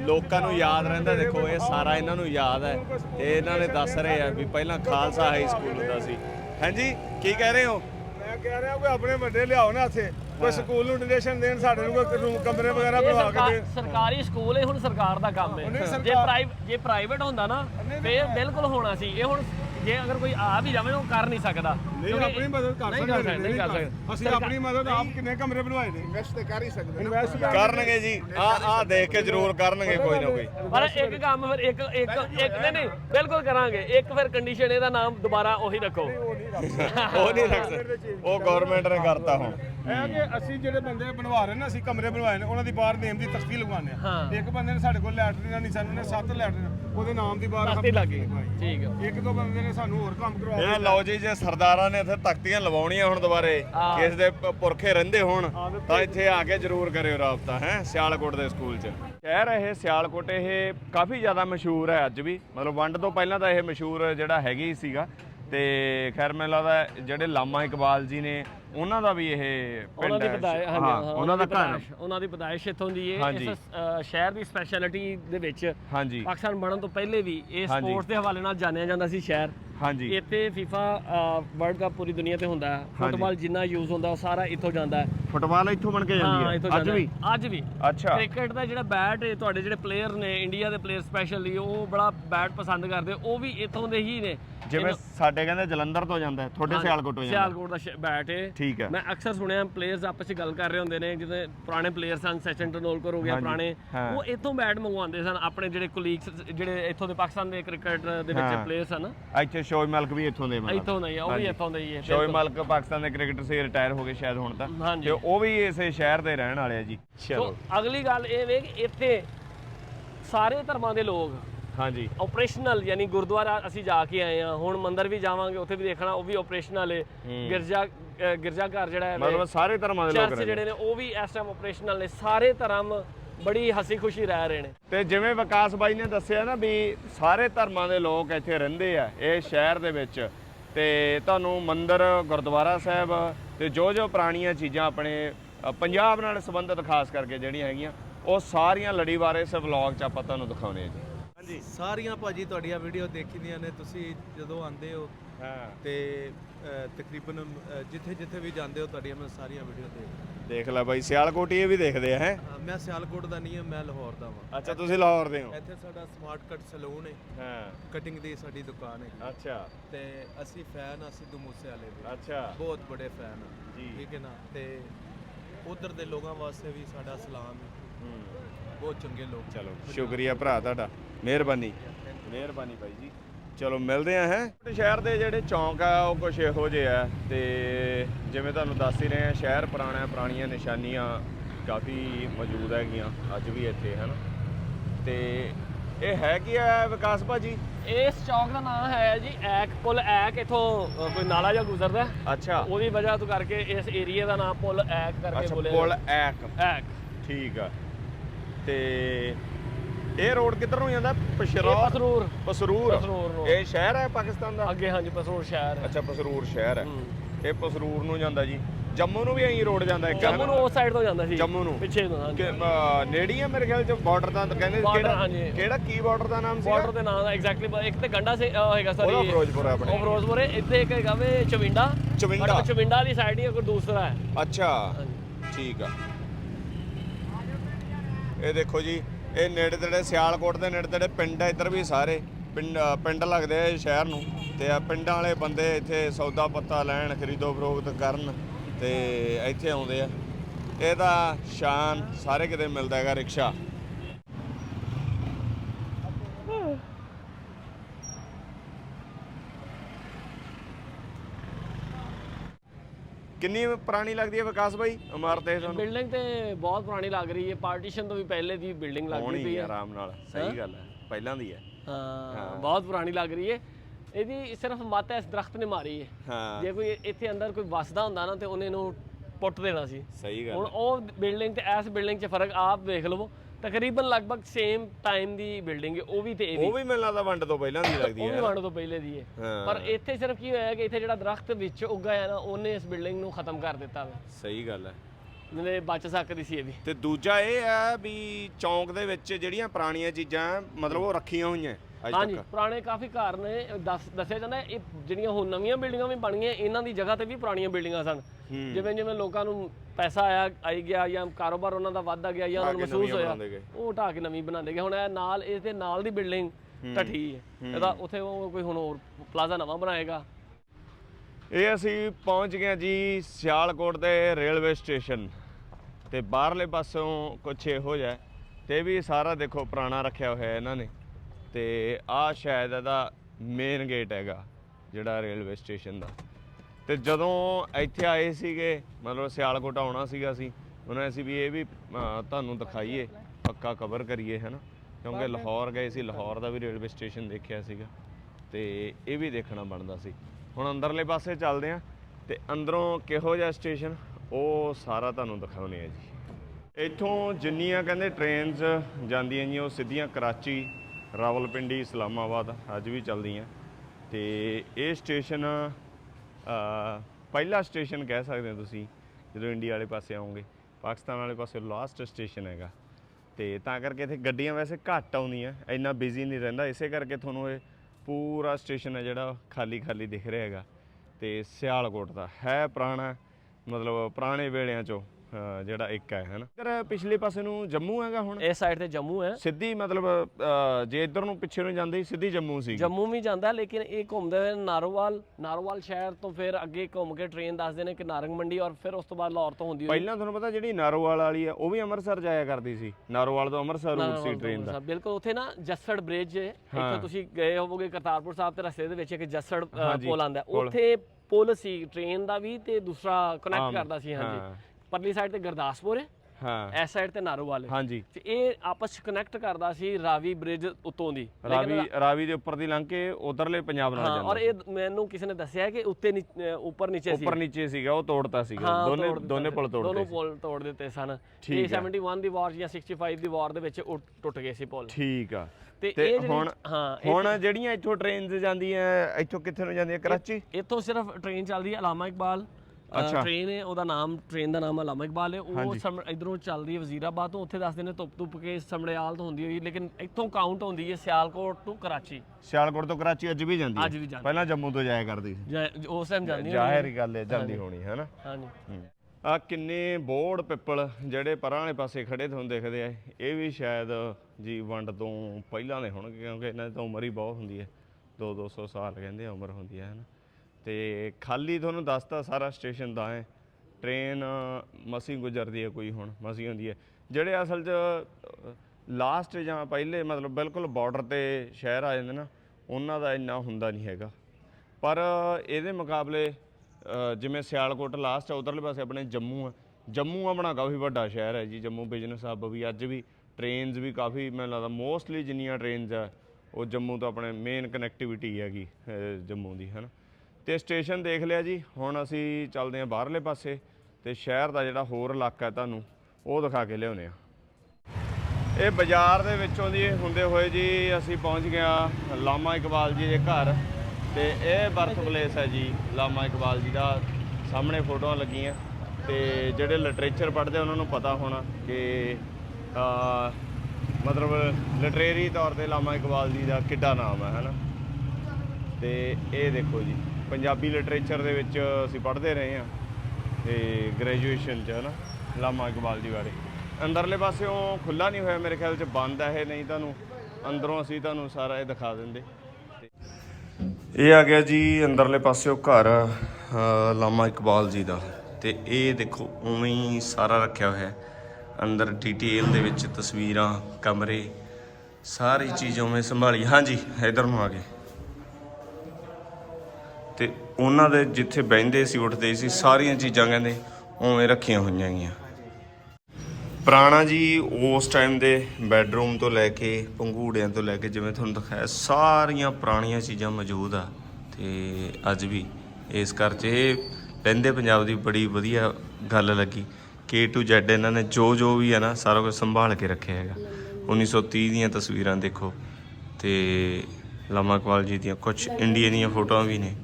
ਲੋਕਾਂ ਨੂੰ ਯਾਦ ਰਹਿੰਦਾ ਦੇਖੋ ਇਹ ਸਾਰਾ ਇਹਨਾਂ ਨੂੰ ਯਾਦ ਹੈ ਤੇ ਇਹਨਾਂ ਨੇ ਦੱਸ ਰਹੇ ਆ ਵੀ ਪਹਿਲਾਂ ਖਾਲਸਾ ਹਾਈ ਸਕੂਲ ਹੁੰਦਾ ਸੀ। ਹਾਂਜੀ ਕੀ ਕਹਿ ਰਹੇ ਹੋ? ਮੈਂ ਕਹਿ ਰਿਹਾ ਕੋਈ ਆਪਣੇ ਵੱਡੇ ਲਿਆਓ ਨਾ ਇੱਥੇ। ਕੋਈ ਸਕੂਲ ਨੂੰ ਡੋਨੇਸ਼ਨ ਦੇਣ ਸਾਡੇ ਨੂੰ ਕੋਈ ਰੂਮ ਕਮਰੇ ਵਗੈਰਾ ਇਹ ਬਣਵਾ ਕੇ ਸਰਕਾਰ ਦੇਣ ਸਰਕਾਰੀ ਸਕੂਲ ਹੈ ਹੁਣ ਸਰਕਾਰ ਦਾ ਕੰਮ ਹੈ। ਜੇ ਪ੍ਰਾਈਵੇਟ ਜੇ ਪ੍ਰਾਈਵੇਟ ਹੁੰਦਾ ਨਾ ਫੇਰ ਬਿਲਕੁਲ ਹੋਣਾ ਸੀ। ਇਹ ਹੁਣ ਜੇ ਅਗਰ ਕੋਈ ਆ ਵੀ ਜਾਵੇ ਉਹ ਕਰ ਨਹੀਂ ਸਕਦਾ। ਨਹੀਂ ਕਿਉਂਕਿ- ਆਪਣੀ ਮਦਦ ਕਰ ਨਹੀਂ ਸਕਦੇ ਨਹੀਂ ਕਰ ਕਰ- ਸਕਦੇ। ਅਸੀਂ ਆਪਣੀ ਮਦਦ ਆਪ ਕਿੰਨੇ ਕਮਰੇ ਬਣਵਾਏ ਨੇ? ਇਨਵੈਸਟ ਤੇ ਕਰ ਹੀ ਸਕਦੇ ਨਾ। ਇਨਵੈਸਟ ਕਰਨਗੇ ਜੀ। ਆ ਆ ਦੇਖ ਕੇ ਜ਼ਰੂਰ ਕਰਨਗੇ ਕੋਈ ਨਾ ਕੋਈ। ਪਰ ਇੱਕ ਕੰਮ ਫਿਰ ਇੱਕ ਇੱਕ ਇੱਕ ਨਹੀਂ ਨਹੀਂ ਬਿਲਕੁਲ ਕਰਾਂਗੇ। ਇੱਕ ਫਿਰ ਕੰਡੀਸ਼ਨ ਇਹਦਾ ਨਾਮ ਦੁਬਾਰਾ ਉਹੀ ਰੱਖੋ। ਉਹ ਨਹੀਂ ਰੱਖ ਸਕਦੇ। ਉਹ ਗਵਰਨਮੈਂਟ ਨੇ ਕਰਤਾ ਹੁਣ। ਇਹ ਕਿ ਅਸੀਂ ਜਿਹੜੇ ਬੰਦੇ ਬਣਵਾ ਰਹੇ ਨੇ ਅਸੀਂ ਕਮਰੇ ਬਣਵਾਏ ਨੇ ਉਹਨਾਂ ਦੀ ਬਾਹਰ ਨੇਮ ਦੀ ਤਸਦੀਕ ਲਗਵਾਉਂਦੇ ਆ। ਇੱਕ ਬੰਦੇ ਨੇ ਸਾਡੇ ਕੋਲ ਲੈਟਰੀਨਾਂ ਨਹੀਂ ਸਾਨੂੰ ਨੇ ਸੱਤ ਲੈਟਰੀਨ ਉਹਦੇ ਨਾਮ ਦੀ ਬਾਹਰ ਰਸਤੇ ਲੱਗ। ਠੀਕ ਹੈ ਇੱਕ ਦੋ ਬੰਦੇ ਨੇ ਸਾਨੂੰ ਹੋਰ ਕੰਮ ਕਰਵਾ ਇਹ ਲਓ ਜੀ ਜੇ ਸਰਦਾਰਾਂ ਨੇ ਇੱਥੇ ਤਖਤੀਆਂ ਲਵਾਉਣੀਆਂ ਹੁਣ ਦੁਬਾਰੇ। ਕਿਸ ਦੇ ਪੁਰਖੇ ਰਹਿੰਦੇ ਹੋਣ ਤਾਂ ਇੱਥੇ ਆ ਕੇ ਜ਼ਰੂਰ ਕਰਿਓ ਰਾਬਤਾ ਹੈ ਸਿਆਲਕੋਟ ਦੇ ਸਕੂਲ 'ਚ ਸ਼ਹਿਰ ਇਹ ਸਿਆਲਕੋਟ ਇਹ ਕਾਫੀ ਜ਼ਿਆਦਾ ਮਸ਼ਹੂਰ ਹੈ ਅੱਜ ਵੀ ਮਤਲਬ ਵੰਡ ਤੋਂ ਪਹਿਲਾਂ ਤਾਂ ਇਹ ਮਸ਼ਹੂਰ ਜਿਹੜਾ ਹੈਗੀ ਸੀਗਾ ਤੇ ਖੈਰ ਮੈਨੂੰ ਲੱਗਦਾ ਜਿਹੜੇ ਲਾਮਾ ਇਕਬਾਲ ਜੀ ਨੇ ਉਹਨਾਂ ਦਾ ਵੀ ਇਹ ਪਿੰਡ ਦੀ ਹੈ। ਪਦਾਇਸ਼ ਹਾਂ, ਉਹਨਾਂ ਦਾ ਘਰ। ਉਹਨਾਂ ਦੀ ਪਦਾਇਸ਼ ਇੱਥੋਂ ਦੀ ਹੈ ਹਾਂਜੀ। ਇਸ ਅ, ਸ਼ਹਿਰ ਦੀ ਸਪੈਸ਼ਲਿਟੀ ਦੇ ਵਿੱਚ ਹਾਂਜੀ। ਪਾਕਿਸਤਾਨ ਬਣਨ ਤੋਂ ਪਹਿਲੇ ਵੀ ਇਹ ਹਾਂਜੀ। ਸਪੋਰਟਸ ਦੇ ਹਵਾਲੇ ਨਾਲ ਜਾਣਿਆ ਜਾਂਦਾ ਸੀ ਸ਼ਹਿਰ। ਹਾਂਜੀ। ਇੱਥੇ FIFA ਵਰਲਡ ਕੱਪ ਪੂਰੀ ਦੁਨੀਆ ਤੇ ਹੁੰਦਾ। ਹੈ ਫੁੱਟਬਾਲ ਜਿੰਨਾ ਯੂਜ਼ ਹੁੰਦਾ ਉਹ ਸਾਰਾ ਇੱਥੋਂ ਜਾਂਦਾ। ਹੈ ਫੁੱਟਬਾਲ ਇੱਥੋਂ ਬਣ ਕੇ ਜਾਂਦੀ ਹੈ। ਅੱਜ ਵੀ? ਹੈ। ਅੱਜ ਵੀ। ਅੱਛਾ। ਕ੍ਰਿਕਟ ਦਾ ਜਿਹੜਾ ਬੈਟ ਹੈ ਤੁਹਾਡੇ ਜਿਹੜੇ ਪਲੇਅਰ ਨੇ ਇੰਡੀਆ ਦੇ ਪਲੇਅਰ ਸਪੈਸ਼ਲੀ ਉਹ ਬੜਾ ਬੈਟ ਪਸੰਦ ਕਰਦੇ ਉਹ ਵੀ ਇੱਥੋਂ ਦੇ ਹੀ ਨੇ। ਜਿਵੇਂ ਸਾਡੇ ਕਹਿੰਦੇ ਜਲੰਧਰ ਤੋਂ ਜਾਂਦਾ ਹੈ, ਤੁਹਾਡੇ ਸਿਆਲਕੋਟ ਤੋਂ ਜਾਂਦਾ ਸਿਆਲਕੋਟ ਦਾ ਬੈਟ ਹੈ ਠੀਕ ਹੈ। ਮੈਂ ਅਕਸਰ ਸੁਣਿਆ ਪਲੇਅਰਸ ਆਪਸ ਵਿੱਚ ਗੱਲ ਕਰ ਰਹੇ ਹੁੰਦੇ ਨੇ ਜਿਵੇਂ ਪੁਰਾਣੇ ਪਲੇਅਰ ਸਨ ਸੈਸ਼ਨ ਟਨੋਲਕਰ ਹੋ ਗਿਆ ਪੁਰਾਣੇ। ਹਾਂ। ਉਹ ਇੱਥੋਂ ਬੈਟ ਮੰਗਵਾਉਂਦੇ ਸਨ ਆਪਣੇ ਜਿਹੜੇ ਕੋਲੀਗਸ ਜਿਹੜੇ ਇੱਥੋਂ ਦੇ ਪਾਕਿਸਤਾਨ ਦੇ ਕ੍ਰਿਕਟ ਦੇ ਵਿੱਚ ਹਾਂ। ਪਲੇਅਰ ਸਨ। ਇੱਥੇ ਸ਼ੋਇ ਮਲਕ ਵੀ ਇੱਥੋਂ ਦੇ ਮਤਲਬ। ਇੱਥੋਂ ਨਹੀਂ ਉਹ ਵੀ। ਇੱਥੋਂ ਦੇ ਹੀ ਹੈ ਸ਼ੋਇ ਮਲਕ ਪਾਕਿਸਤਾਨ ਦੇ ਕ੍ਰਿਕਟਰ ਸੇ ਰਿਟਾਇਰ ਹੋ ਗਏ ਸ਼ਾਇਦ ਹੁਣ ਤਾਂ। ਤੇ ਉਹ ਵੀ ਇਸੇ ਸ਼ਹਿਰ ਦੇ ਰਹਿਣ ਵਾਲੇ ਆ ਜੀ। ਸੋ ਅਗਲੀ ਗੱਲ ਇਹ ਵੇ ਕਿ ਇੱਥੇ ਸਾਰੇ ਧਰਮਾਂ ਦੇ ਲੋਕ ਹਾਂਜੀ। ਆਪਰੇਸ਼ਨਲ ਯਾਨੀ ਗੁਰਦੁਆਰਾ ਅਸੀਂ ਜਾ ਕੇ ਆਏ ਆ ਹੁਣ ਮੰਦਿਰ ਵੀ ਜਾਵਾਂਗੇ ਉੱਥੇ ਵੀ ਦੇਖਣਾ ਉਹ ਵੀ ਆਪਰੇਸ਼ਨਲ ਹੈ। ਗਿਰਜਾ ਗਿਰਜਾ ਘਰ ਜਿਹੜਾ ਹੈ ਮਤਲਬ ਸਾਰੇ ਧਰਮਾਂ ਦੇ ਲੋਕ ਰਹਿੰਦੇ ਜਿਹੜੇ ਨੇ। ਉਹ ਵੀ ਇਸ ਟਾਈਮ ਆਪਰੇਸ਼ਨਲ ਨੇ। ਸਾਰੇ ਧਰਮ ਬੜੀ ਹਸੀ ਖੁਸ਼ੀ ਰਹਿ ਰਹੇ ਨੇ। ਤੇ ਜਿਵੇਂ ਵਿਕਾਸ ਬਾਈ ਨੇ ਦੱਸਿਆ ਨਾ ਵੀ ਸਾਰੇ ਧਰਮਾਂ ਦੇ ਲੋਕ ਇੱਥੇ ਰਹਿੰਦੇ ਆ ਇਹ ਸ਼ਹਿਰ ਦੇ ਵਿੱਚ। ਤੇ ਤੁਹਾਨੂੰ ਮੰਦਿਰ ਗੁਰਦੁਆਰਾ ਸਾਹਿਬ ਤੇ ਜੋ ਜੋ ਪੁਰਾਣੀਆਂ ਚੀਜ਼ਾਂ ਆਪਣੇ ਪੰਜਾਬ ਨਾਲ ਸੰਬੰਧਿਤ ਖਾਸ ਕਰਕੇ ਜਿਹੜੀਆਂ ਹੈਗੀਆਂ ਉਹ ਸਾਰੀਆਂ ਲੜੀਵਾਰ ਇਸ ਵਲੌਗ 'ਚ ਆਪਾਂ ਤੁਹਾਨੂੰ ਦਿਖਾਉਣੇ ਆ ਜੀ। ਹਾਂਜੀ। ਸਾਰੀਆਂ ਭਾਜੀ ਤੁਹਾਡੀਆਂ ਵੀਡੀਓ ਦੇਖੀਆਂ ਨੇ ਤੁਸੀਂ ਜਦੋਂ ਆਉਂਦੇ ਹੋ ਹਾਂ। ਤੇ ਅ, ਤਕਰੀਬਨ ਅ, ਜਿੱਥੇ ਜਿੱਥੇ ਵੀ ਜਾਂਦੇ ਹੋ ਤੁਹਾਡੀਆਂ ਮੈਂ ਸਾਰੀਆਂ ਵੀਡੀਓ ਦੇਖਦਾ ਦੇਖ ਲੈ ਬਾਈ ਸਿਆਲਕੋਟੀ ਇਹ ਵੀ ਦੇਖਦੇ ਆ ਹੈ? ਹਾਂ, ਮੈਂ ਸਿਆਲਕੋਟ ਦਾ ਨਹੀਂ ਹਾਂ ਮੈਂ ਲਾਹੌਰ ਦਾ ਹਾਂ ਅੱਛਾ ਤੁਸੀਂ ਲਾਹੌਰ ਦੇ ਹੋ? ਇੱਥੇ ਸਾਡਾ ਸਮਾਰਟ ਕੱਟ ਸਲੂਨ ਹੈ ਹਾਂ। ਕਟਿੰਗ ਦੀ ਸਾਡੀ ਦੁਕਾਨ ਹੈ ਅੱਛਾ। ਤੇ ਅਸੀਂ ਫੈਨ ਆ ਸਿੱਧੂ ਮੂਸੇ ਵਾਲੇ ਦੇ ਅੱਛਾ। ਬਹੁਤ ਬੜੇ ਫੈਨ ਆ। ਜੀ। ਠੀਕ ਹੈ ਨਾ? ਤੇ ਉਧਰ ਦੇ ਲੋਕਾਂ ਵਾਸਤੇ ਵੀ ਸਾਡਾ ਸਲਾਮ ਹੈ ਹੂੰ ਬਹੁਤ ਚੰਗੇ ਲੋਕ ਚਲੋ ਸ਼ੁਕਰੀਆ ਭਰਾ ਤੁਹਾਡਾ। ਮਿਹਰਬਾਨੀ। ਮਿਹਰਬਾਨੀ ਭਾਈ ਜੀ। ਚਲੋ ਮਿਲਦੇ ਆ ਹੈ? ਸ਼ਹਿਰ ਦੇ ਜਿਹੜੇ ਚੌਂਕ ਆ ਉਹ ਕੁਝ ਇਹੋ ਜਿਹੇ ਆ ਤੇ ਜਿਵੇਂ ਤੁਹਾਨੂੰ ਦੱਸ ਹੀ ਰਹੇ ਆ ਸ਼ਹਿਰ ਪੁਰਾਣਾ ਹੈ, ਪੁਰਾਣੀਆਂ ਨਿਸ਼ਾਨੀਆਂ ਕਾਫੀ ਮੌਜੂਦ ਹੈਗੀਆਂ ਅੱਜ ਵੀ ਇੱਥੇ ਹਨ? ਤੇ ਇਹ ਹੈ ਕੀ ਆ ਵਿਕਾਸ ਭਾਜੀ? ਇਸ ਚੌਕ ਦਾ ਨਾਮ ਹੈ ਜੀ ਐਕ ਪੁਲ ਐਕ ਇਥੋਂ ਕੋਈ ਨਾਲਾ ਜਿਹਾ ਗੁਜ਼ਰਦਾ। ਹੈ। ਅੱਛਾ। ਉਹਦੀ ਵਜ੍ਹਾ ਤੋਂ ਕਰਕੇ ਇਸ ਏਰੀਆ ਦਾ ਨਾਮ ਪੁਲ ਐਕ ਕਰਕੇ ਅੱਛਾ ਬੋਲਿਆ ਪੁਲ। ਐਕ। ਐਕ। ਠੀਕ ਆ। ਤੇ ਇਹ ਰੋਡ ਕਿੱਧਰ ਨੂੰ ਜਾਂਦਾ? ਪਸ਼ਰੌਰ। ਪਸਰੂਰ। ਪਸਰੂਰ। ਇਹ ਸ਼ਹਿਰ ਹੈ ਪਾਕਿਸਤਾਨ ਦਾ? ਅੱਗੇ ਹਾਂਜੀ ਪਸਰੂਰ ਸ਼ਹਿਰ ਹੈ। ਅੱਛਾ ਪਸਰੂਰ ਸ਼ਹਿਰ ਹੈ। ਹੂੰ। ਇਹ ਪਸਰੂਰ ਨੂੰ ਜਾਂਦਾ ਜੀ। ਜੰਮੂ ਨੂੰ ਵੀ ਐਂ ਰੋਡ ਜਾਂਦਾ ਇੱਕ ਜੰਮੂ ਨੂੰ ਉਸ ਸਾਈਡ ਤੋਂ ਜਾਂਦਾ ਸੀ। ਜੰਮੂ ਨੂੰ। ਪਿੱਛੇ ਤੋਂ ਹਾਂਜੀ। ਕਿ, ਅਹ, ਨੇੜੇ ਹੀ ਆ ਮੇਰੇ ਖਿਆਲ ਚ? ਬਾਰਡਰ ਦਾ ਕਹਿੰਦੇ Border, ਕਿਹੜਾ ਹਾਂਜੀ। ਕਿਹੜਾ ਕੀ ਬਾਰਡਰ ਦਾ ਨਾਮ ਸੀ ਬਾਰਡਰ ਦੇ ਨਾਮ ਦਾ ਐਗਜ਼ੈਕਟਲੀ ਇੱਕ ਤੇ ਗੰਡਾ ਸੇ ਹੈਗਾ ਸੌਰੀ ਉਹਦਾ ਫਿਰੋਜ਼ਪੁਰ ਹੈ ਆਪਣੇ। ਉਹ ਫਿਰੋਜ਼ਪੁਰ ਹੈ। ਇੱਥੇ ਇੱਕ ਹੈਗਾ ਵੇ ਚਵਿੰਡਾ। ਚਵਿੰਡਾ। ਚਵਿੰਡਾ ਵਾਲੀ ਸਾਈਡ ਹੀ ਕੋਈ ਦੂਸਰਾ ਹੈ। ਅੱਛਾ। ਹਾਂਜੀ। ਠੀਕ ਆ। ਇਹ ਦੇਖੋ ਜੀ, ਇਹ ਨੇੜੇ ਤੇੜੇ ਸਿਆਲਕੋਟ ਦੇ ਨੇੜੇ ਤੇੜੇ ਪਿੰਡ ਹੈ ਇੱਧਰ ਵੀ ਸਾਰੇ। ਪਿੰਡ ਪਿੰਡ ਲੱਗਦੇ ਆ ਸ਼ਹਿਰ ਨੂੰ। ਤੇ ਆ ਪਿੰਡਾਂ ਵਾਲੇ ਬੰਦੇ ਇੱਥੇ ਸੌਦਾ ਪੱਤਾ ਲੈਣ, ਖਰੀਦੋ ਫਰੋਖਤ ਕਰਨ ਤੇ ਇੱਥੇ ਆਉਂਦੇ ਆ। ਇਹਦਾ ਸ਼ਾਨ, ਸਾਰੇ ਕਿਤੇ ਮਿਲਦਾ ਹੈਗਾ ਰਿਕਸ਼ਾ। ਕਿੰਨੀ ਪੁਰਾਣੀ ਲੱਗਦੀ ਹੈ ਵਿਕਾਸ ਭਾਈ ਇਮਾਰਤ ਇਹ ਤੁਹਾਨੂੰ ਬਿਲਡਿੰਗ ਤੇ ਬਹੁਤ ਪੁਰਾਣੀ ਲੱਗ ਰਹੀ ਹੈ। ਪਾਰਟੀਸ਼ਨ ਤੋਂ ਵੀ ਪਹਿਲੇ ਦੀ ਬਿਲਡਿੰਗ ਲੱਗਦੀ ਹੋਣੀ ਪਈ ਹੈ ਆਰਾਮ ਨਾਲ। ਸਹੀ ਗੱਲ ਹੈ। ਪਹਿਲਾਂ ਦੀ ਹੈ। ਹਾਂ ਬਹੁਤ ਪੁਰਾਣੀ ਲੱਗ ਰਹੀ ਹੈ। ਇਹਦੀ ਸਿਰਫ ਮੱਤ ਇਸ ਦਰਖਤ ਨੇ ਮਾਰੀ ਹੈ। ਹਾਂ। ਜੇ ਕੋਈ ਇੱਥੇ ਅੰਦਰ ਕੋਈ ਵਸਦਾ ਹੁੰਦਾ ਨਾ ਤੇ ਉਹਨੇ ਨੂੰ ਪੁੱਟ ਦੇਣਾ ਸੀ। ਸਹੀ ਹੁਣ ਗੱਲ ਉਹ ਬਿਲਡਿੰਗ ਤੇ ਇਸ ਬਿਲਡਿੰਗ 'ਚ ਫ਼ਰਕ ਆਪ ਵੇਖ ਲਵੋ। ਤਕਰੀਬਨ ਲਗਭਗ ਸੇਮ ਟਾਈਮ ਦੀ ਬਿਲਡਿੰਗ ਹੈ ਉਹ ਵੀ ਤੇ ਇਹ ਵੀ। ਉਹ ਵੀ ਮੈਨੂੰ ਲੱਗਦਾ ਵੰਡ ਤੋਂ ਪਹਿਲਾਂ ਦੀ ਲੱਗਦੀ ਉਹ ਵੀ ਹੈ ਵੰਡ ਤੋਂ ਪਹਿਲੇ ਦੀ ਹੈ। ਹਾਂ। ਪਰ ਇੱਥੇ ਸਿਰਫ ਕੀ ਹੋਇਆ ਕਿ ਇੱਥੇ ਜਿਹੜਾ ਦਰਖਤ ਵਿੱਚ ਉੱਗਾ ਹੈ ਨਾ ਉਹਨੇ ਇਸ ਬਿਲਡਿੰਗ ਨੂੰ ਖਤਮ ਕਰ ਦਿੱਤਾ ਵਾ। ਸਹੀ ਗੱਲ ਹੈ। ਨਹੀਂ ਬਚ ਸਕਦੀ ਸੀ ਇਹ ਵੀ। ਤੇ ਦੂਜਾ ਇਹ ਹੈ ਵੀ ਚੌਂਕ ਦੇ ਵਿੱਚ ਜਿਹੜੀਆਂ ਪੁਰਾਣੀਆਂ ਚੀਜ਼ਾਂ ਮਤਲਬ ਉਹ ਰੱਖੀਆਂ ਹੋਈਆਂ। ਅੱਜ ਹਾਂਜੀ ਤੱਕ। ਪੁਰਾਣੇ ਕਾਫੀ ਘਰ ਨੇ ਦੱਸ ਦੱਸਿਆ ਜਾਂਦਾ ਇਹ ਜਿਹੜੀਆਂ ਹੁਣ ਨਵੀਆਂ ਬਿਲਡਿੰਗਾਂ ਵੀ ਬਣੀਆਂ ਇਹਨਾਂ ਦੀ ਜਗ੍ਹਾ ਤੇ ਵੀ ਪੁਰਾਣੀਆਂ ਬਿਲਡਿੰਗਾਂ ਸਨ। ਜਿਵੇਂ ਜਿਵੇਂ ਲੋਕਾਂ ਨੂੰ ਪੈਸਾ ਆਇਆ ਆਈ ਗਿਆ ਜਾਂ ਕਾਰੋਬਾਰ ਉਹਨਾਂ ਦਾ ਵੱਧਦਾ ਗਿਆ ਜਾਂ ਉਹਨਾਂ ਨੂੰ ਮਹਿਸੂਸ ਨਵੀਆਂ ਹੋਇਆ ਬਣਾਉਂਦੇ ਗਏ। ਉਹ ਢਾਹ ਕੇ ਨਵੀਂ ਬਣਾਉਂਦੇ ਗਏ। ਹੁਣ ਇਹ ਨਾਲ ਇਸ ਦੇ ਨਾਲ ਦੀ ਬਿਲਡਿੰਗ ਢੱਠੀ ਹੈ। ਇਹਦਾ ਉੱਥੇ ਉਹ ਕੋਈ ਹੁਣ ਹੋਰ ਪਲਾਜ਼ਾ ਨਵਾਂ ਬਣਾਏਗਾ। ਇਹ ਅਸੀਂ ਪਹੁੰਚ ਗਏ ਹਾਂ ਜੀ ਸਿਆਲਕੋਟ ਦੇ ਰੇਲਵੇ ਸਟੇਸ਼ਨ ਤੇ ਬਾਹਰਲੇ ਪਾਸੋਂ ਕੁਛ ਇਹੋ ਜਿਹਾ ਹੈ। ਤੇ ਇਹ ਵੀ ਸਾਰਾ ਦੇਖੋ ਪੁਰਾਣਾ ਰੱਖਿਆ ਹੋਇਆ ਹੈ ਇਹਨਾਂ ਨੇ। ਤੇ ਆਹ ਸ਼ਾਇਦ ਇਹਦਾ ਮੇਨ ਗੇਟ ਹੈਗਾ ਜਿਹੜਾ ਰੇਲਵੇ ਸਟੇਸ਼ਨ ਦਾ। ਤੇ ਜਦੋਂ ਇੱਥੇ ਆਏ ਸੀਗੇ ਮਤਲਬ ਸਿਆਲਕੋਟ ਆਉਣਾ ਸੀਗਾ ਅਸੀਂ ਉਹਨਾਂ ਅਸੀਂ ਵੀ ਇਹ ਵੀ ਅਹ, ਤੁਹਾਨੂੰ ਦਿਖਾਈਏ ਪੱਕਾ ਕਵਰ ਕਰੀਏ ਹਨਾ? ਕਿਉਂਕਿ ਲਾਹੌਰ ਗਏ ਸੀ ਲਾਹੌਰ ਦਾ ਵੀ ਰੇਲਵੇ ਸਟੇਸ਼ਨ ਦੇਖਿਆ ਸੀਗਾ ਤੇ ਇਹ ਵੀ ਦੇਖਣਾ ਬਣਦਾ ਸੀ। ਹੁਣ ਅੰਦਰਲੇ ਪਾਸੇ ਚੱਲਦੇ ਹਾਂ ਤੇ ਅੰਦਰੋਂ ਕਿਹੋ ਜਿਹਾ ਸਟੇਸ਼ਨ ਉਹ ਸਾਰਾ ਤੁਹਾਨੂੰ ਦਿਖਾਉਣੇ ਆ ਜੀ। ਇੱਥੋਂ ਜਿੰਨੀਆਂ ਕਹਿੰਦੇ ਟ੍ਰੇਨਸ ਜਾਂਦੀਆਂ ਜੀ ਉਹ ਸਿੱਧੀਆਂ ਕਰਾਚੀ ਰਾਵਲਪਿੰਡੀ, ਇਸਲਾਮਾਬਾਦ ਅੱਜ ਵੀ ਚੱਲਦੀਆਂ। ਤੇ ਇਹ ਸਟੇਸ਼ਨ ਪਹਿਲਾ ਸਟੇਸ਼ਨ ਕਹਿ ਸਕਦੇ ਹੋ ਤੁਸੀਂ, ਜਦੋਂ ਇੰਡੀਆ ਵਾਲੇ ਪਾਸੇ ਆਉਂਗੇ। ਪਾਕਿਸਤਾਨ ਵਾਲੇ ਪਾਸੇ ਲਾਸਟ ਸਟੇਸ਼ਨ ਹੈਗਾ। ਤੇ ਤਾਂ ਕਰਕੇ ਇੱਥੇ ਗੱਡੀਆਂ ਵੈਸੇ ਘੱਟ ਆਉਂਦੀਆਂ, ਇੰਨਾ ਬਿਜ਼ੀ ਨਹੀਂ ਰਹਿੰਦਾ। ਇਸੇ ਕਰਕੇ ਤੁਹਾਨੂੰ ਇਹ ਪੂਰਾ ਸਟੇਸ਼ਨ ਹੈ ਜਿਹੜਾ ਖਾਲੀ ਖਾਲੀ ਦਿਖ ਰਿਹਾ ਹੈਗਾ। ਤੇ ਸਿਆਲਕੋਟ ਦਾ ਹੈ ਪੁਰਾਣਾ, ਮਤਲਬ ਪੁਰਾਣੇ ਵੇਲਿਆਂ ਚੋਂ ਜਿਹੜਾ ਇੱਕ ਹੈ ਹਨਾ? ਇਧਰ ਪਿਛਲੇ ਪਾਸੇ ਨੂੰ ਜੰਮੂ ਹੈਗਾ ਹੁਣ? ਇਸ ਸਾਈਡ ਤੇ ਜੰਮੂ ਹੈ। ਸਿੱਧੀ ਮਤਲਬ ਅ, ਜੇ ਇਧਰ ਨੂੰ ਪਿੱਛੇ ਨੂੰ ਜਾਂਦੀ ਸਿੱਧੀ ਜੰਮੂ ਸੀ। ਜੰਮੂ ਵੀ ਜਾਂਦਾ ਲੇਕਿਨ ਇਹ ਘੁੰਮਦੇ ਹੋਏ ਨਾਰੋਵਾਲ ਨਾਰੋਵਾਲ ਸ਼ਹਿਰ ਤੋਂ ਫਿਰ ਅੱਗੇ ਘੁੰਮ ਕੇ ਟ੍ਰੇਨ ਦੱਸਦੇ ਨੇ ਕਿ ਨਾਰੰਗ ਮੰਡੀ ਔਰ ਫਿਰ ਉਸ ਤੋਂ ਬਾਅਦ ਲਾਹੌਰ ਤੋਂ ਹੁੰਦੀ ਹੋਈ। ਪਹਿਲਾਂ ਤੁਹਾਨੂੰ ਪਤਾ ਜਿਹੜੀ ਨਾਰੋਵਾਲ ਵਾਲੀ ਹੈ ਉਹ ਵੀ ਅੰਮ੍ਰਿਤਸਰ ਜਾਇਆ ਕਰਦੀ ਸੀ। ਨਾਰੋਵਾਲ ਤੋਂ ਅੰਮ੍ਰਿਤਸਰ ਰੂਟ ਸੀ ਟ੍ਰੇਨ ਦਾ। ਬਿਲਕੁਲ ਉੱਥੇ ਨਾ ਜੱਸੜ ਬ੍ਰਿਜ ਹੈ। ਇੱਥੇ ਤੁਸੀਂ ਗਏ ਹੋਵੋਗੇ ਕਰਤਾਰਪੁਰ ਸਾਹਿਬ ਤੇ ਰਸਤੇ ਦੇ ਵਿੱਚ ਇੱਕ ਜੱਸੜ ਅ, ਹਾਂਜੀ, ਪੁਲ ਆਂਦਾ। ਉੱਥੇ ਪੁਲ ਸੀ ਟ੍ਰੇਨ ਦਾ ਵੀ ਤੇ ਦੂਸਰਾ ਕਨੈਕਟ ਕਰਦਾ ਸੀ ਹਾਂ। ਪਰਲੀ ਸਾਈਡ ਤੇ ਗੁਰਦਾਸਪੁਰ ਹੈ ਹਾਂ। ਇਸ ਸਾਈਡ ਤੇ ਨਾਰੋਵਾਲ ਹੈ। ਹਾਂਜੀ। ਤੇ ਇਹ ਆਪਸ ਚ ਕਨੈਕਟ ਕਰਦਾ ਸੀ ਰਾਵੀ ਬ੍ਰਿਜ ਉਤੋਂ ਦੀ। ਰਾਵੀ ਰਾਵੀ ਦੇ ਉੱਪਰ ਦੀ ਲੰਘ ਕੇ ਉਧਰਲੇ ਪੰਜਾਬ ਨਾਲ ਹਾਂ ਜਾਂਦਾ ਔਰ ਇਹ ਮੈਨੂੰ ਕਿਸੇ ਨੇ ਦੱਸਿਆ ਕਿ ਉੱਤੇ ਉੱਪਰ ਨੀਚੇ ਸੀ। ਉੱਪਰ ਨੀਚੇ ਸੀਗਾ ਉਹ ਤੋੜਤਾ ਸੀਗਾ। ਦੋਨੇ ਦੋਨੇ। ਪੁਲ ਤੋੜਦੇ ਦੋਨੋਂ ਪੁਲ ਤੋੜ ਦਿੱਤੇ ਸਨ। ਇਹ ਹੈ। 71 ਦੀ ਵਾਰ ਜਾਂ 65 ਦੀ ਵਾਰ ਦੇ ਵਿੱਚ ਟੁੱਟ ਗਏ ਸੀ ਪੁਲ। ਠੀਕ ਆ। ਤੇ ਇਹ ਹੁਣ ਹਾਂ, ਹੁਣ ਜਿਹੜੀਆਂ ਇੱਥੋਂ ਟ੍ਰੇਨਸ ਜਾਂਦੀਆਂ ਇੱਥੋਂ ਕਿੱਥੇ ਨੂੰ ਜਾਂਦੀਆਂ? ਕਰਾਚੀ? ਇੱਥੋਂ ਸਿਰਫ ਟ੍ਰੇਨ ਚੱਲਦੀ ਹੈ ਅਲਾਮਾ ਇਕਬਾਲ। ਅੱਛਾ। ਟ੍ਰੇਨ ਹੈ ਉਹਦਾ ਨਾਮ ਟ੍ਰੇਨ ਦਾ ਨਾਮ ਅਲਾਮਾ ਇਕਬਾਲ ਹੈ। ਉਹ ਸਮ ਇਧਰੋਂ ਚੱਲਦੀ ਹੈ ਵਜ਼ੀਰਾਬਾਦ ਤੋਂ ਉੱਥੇ ਦੱਸਦੇ ਨੇ ਧੁੱਪ ਧੁੱਪ ਕੇ ਸਮੜਿਆਲ ਤੋਂ ਹੁੰਦੀ ਹੋਈ ਲੇਕਿਨ ਇੱਥੋਂ ਕਾਊਂਟ ਹੁੰਦੀ ਹੈ ਸਿਆਲਕੋਟ ਤੋਂ ਕਰਾਚੀ। ਸਿਆਲਕੋਟ ਤੋਂ ਕਰਾਚੀ ਅੱਜ ਵੀ ਜਾਂਦੀ ਹੈ? ਅੱਜ ਵੀ ਜਾਂਦੀ ਪਹਿਲਾਂ ਜੰਮੂ ਤੋਂ ਜਾਇਆ ਕਰਦੀ ਸੀ। ਜਾਂ- ਉਸ ਟਾਈਮ ਜਾਂਦੀ ਹੋਣੀ। ਜ਼ਾਹਿਰ ਹੀ ਗੱਲ ਹੈ ਜਾਂਦੀ ਹੋਣੀ ਹੈ ਨਾ ਹਾਂਜੀ ਆ ਕਿੰਨੇ ਬੋੜ ਪਿੱਪਲ ਜਿਹੜੇ ਪਰਾਂ ਵਾਲੇ ਪਾਸੇ ਖੜੇ ਤੁਹਾਨੂੰ ਦਿਖਦੇ ਆ ਇਹ ਵੀ ਸ਼ਾਇਦ ਜੀ ਵੰਡ ਤੋਂ ਪਹਿਲਾਂ ਦੇ ਹੋਣਗੇ ਕਿਉਂਕਿ ਇਹਨਾਂ ਦੀ ਤਾਂ ਉਮਰ ਹੀ ਬਹੁਤ ਹੁੰਦੀ ਹੈ। 2 200 ਸਾਲ ਕਹਿੰਦੇ ਆ ਉਮਰ ਹੁੰਦੀ ਹੈ ਹਨਾ? ਤੇ ਖਾਲੀ ਤੁਹਾਨੂੰ ਦੱਸਤਾ ਸਾਰਾ ਸਟੇਸ਼ਨ ਦਾ ਹੈ। ਟ੍ਰੇਨ, ਮਸੀਂ ਗੁਜ਼ਰਦੀ ਹੈ ਕੋਈ ਹੁਣ, ਮਸੀਂ ਹੁੰਦੀ ਹੈ। ਜਿਹੜੇ ਅਸਲ 'ਚ ਲਾਸਟ ਜਾਂ ਪਹਿਲੇ ਮਤਲਬ ਬਿਲਕੁਲ ਬਾਰਡਰ ਤੇ ਸ਼ਹਿਰ ਆ ਜਾਂਦੇ ਨਾ, ਉਹਨਾਂ ਦਾ ਇੰਨਾ ਹੁੰਦਾ ਨਹੀਂ ਹੈਗਾ। ਪਰ ਇਹਦੇ ਮੁਕਾਬਲੇ ਜਿਵੇਂ ਸਿਆਲਕੋਟ ਲਾਸਟ ਆ, ਉਧਰਲੇ ਪਾਸੇ ਆਪਣੇ ਜੰਮੂ ਆ। ਜੰਮੂ ਆਪਣਾ ਕਾਫੀ ਵੱਡਾ ਸ਼ਹਿਰ ਹੈ ਜੀ, ਜੰਮੂ ਬਿਜ਼ਨਸ ਹੱਬ ਵੀ, ਅੱਜ ਵੀ ਟ੍ਰੇਨਸ ਵੀ ਕਾਫੀ ਮੈਨੂੰ ਲੱਗਦਾ ਮੋਸਟਲੀ ਜਿੰਨੀਆਂ ਟ੍ਰੇਨਸ ਆ, ਉਹ ਜੰਮੂ ਤੋਂ ਆਪਣੇ ਮੇਨ ਕਨੈਕਟੀਵਿਟੀ ਹੈਗੀ ਜੰਮੂ ਦੀ, ਹਨਾ। ਤੇ ਸਟੇਸ਼ਨ ਦੇਖ ਲਿਆ ਜੀ। ਹੁਣ ਅਸੀਂ ਚੱਲਦੇ ਹਾਂ ਬਾਹਰਲੇ ਪਾਸੇ ਤੇ ਸ਼ਹਿਰ ਦਾ ਜਿਹੜਾ ਹੋਰ ਇਲਾਕਾ ਹੈ ਤੁਹਾਨੂੰ, ਉਹ ਦਿਖਾ ਕੇ ਲਿਆਉਨੇ ਆ ਇਹ ਬਾਜ਼ਾਰ ਦੇ ਵਿੱਚੋਂ ਦੀ ਹੁੰਦੇ ਹੋਏ ਜੀ ਅਸੀਂ ਪਹੁੰਚ ਗਿਆ ਲਾਮਾ ਇਕਬਾਲ ਜੀ ਦੇ ਘਰ ਤੇ ਇਹ ਬਰਥ ਪਲੇਸ ਹੈ ਜੀ, ਲਾਮਾ ਇਕਬਾਲ ਜੀ ਦਾ। ਸਾਹਮਣੇ ਫੋਟੋਆਂ ਲੱਗੀਆਂ ਤੇ ਜਿਹੜੇ ਲਿਟਰੇਚਰ ਪੜ੍ਹਦੇ ਉਹਨਾਂ ਨੂੰ ਪਤਾ ਹੋਣਾ ਕਿ ਮਤਲਬ ਲਿਟਰੇਰੀ ਤੌਰ ਤੇ ਲਾਮਾ ਇਕਬਾਲ ਜੀ ਦਾ ਕਿੱਡਾ ਨਾਮ ਹੈ, ਹਨਾ? ਤੇ ਇਹ ਦੇਖੋ ਜੀ। ਪੰਜਾਬੀ ਲਿਟਰੇਚਰ ਦੇ ਵਿੱਚ ਅਸੀਂ ਪੜ੍ਹਦੇ ਰਹੇ ਹਾਂ ਤੇ ਗ੍ਰੈਜੂਏਸ਼ਨ ਚ, ਹਨਾ, ਲਾਮਾ ਇਕਬਾਲ ਜੀ ਬਾਰੇ। ਅੰਦਰਲੇ ਪਾਸਿਓਂ ਖੁੱਲਾ ਨਹੀਂ ਹੋਇਆ ਮੇਰੇ ਖਿਆਲ ਚ, ਬੰਦ ਹੈ ਇਹ, ਨਹੀਂ ਤੁਹਾਨੂੰ, ਅੰਦਰੋਂ ਅਸੀਂ ਤੁਹਾਨੂੰ ਸਾਰਾ ਇਹ ਦਿਖਾ ਦਿੰਦੇ। ਇਹ ਆ ਗਿਆ ਜੀ ਅੰਦਰਲੇ ਪਾਸਿਓ ਘਰ ਲਾਮਾ ਇਕਬਾਲ ਜੀ ਦਾ। ਤੇ ਇਹ ਦੇਖੋ, ਉਵੇਂ ਹੀ ਸਾਰਾ ਰੱਖਿਆ ਹੋਇਆ ਹੈ। ਅੰਦਰ ਡਿਟੇਲ ਦੇ ਵਿੱਚ ਤਸਵੀਰਾਂ, ਕਮਰੇ, ਸਾਰੀ ਚੀਜ਼ ਉਵੇਂ ਸੰਭਾਲੀ। ਹਾਂਜੀ, ਇਧਰ ਨੂੰ ਆ ਗਏ। ਤੇ ਉਹਨਾਂ ਦੇ ਜਿੱਥੇ ਬਹਿੰਦੇ ਸੀ, ਉੱਠਦੇ ਸੀ, ਸਾਰੀਆਂ ਚੀਜ਼ਾਂ ਕਹਿੰਦੇ ਉਵੇਂ ਰੱਖੀਆਂ ਹੋਈਆਂ ਗੀਆਂ। ਪੁਰਾਣਾ ਜੀ, ਉਸ ਟਾਈਮ ਦੇ ਬੈੱਡਰੂਮ ਤੋਂ ਲੈ ਕੇ ਪੰਘੂੜਿਆਂ ਤੋਂ ਲੈ ਕੇ ਜਿਵੇਂ ਤੁਹਾਨੂੰ ਦਿਖਾਇਆ, ਸਾਰੀਆਂ ਪੁਰਾਣੀਆਂ ਚੀਜ਼ਾਂ ਮੌਜੂਦ ਆ। ਤੇ ਅੱਜ ਵੀ ਇਸ ਕਰਕੇ 'ਚ ਇਹ ਲਹਿੰਦੇ ਪੰਜਾਬ ਦੀ ਬੜੀ ਵਧੀਆ ਗੱਲ ਲੱਗੀ। K to Z ਇਹਨਾਂ ਨੇ ਜੋ ਜੋ ਵੀ ਹੈ ਨਾ, ਸਾਰਾ ਕੁਝ ਸੰਭਾਲ ਕੇ ਰੱਖਿਆ ਹੈਗਾ। 1930 ਦੀਆਂ ਤਸਵੀਰਾਂ ਦੇਖੋ ਤੇ ਲਾਮਾ ਇਕਬਾਲ ਜੀ ਦੀਆਂ ਕੁਝ ਇੰਡੀਆ ਦੀਆਂ ਫੋਟੋਆਂ ਵੀ ਨੇ।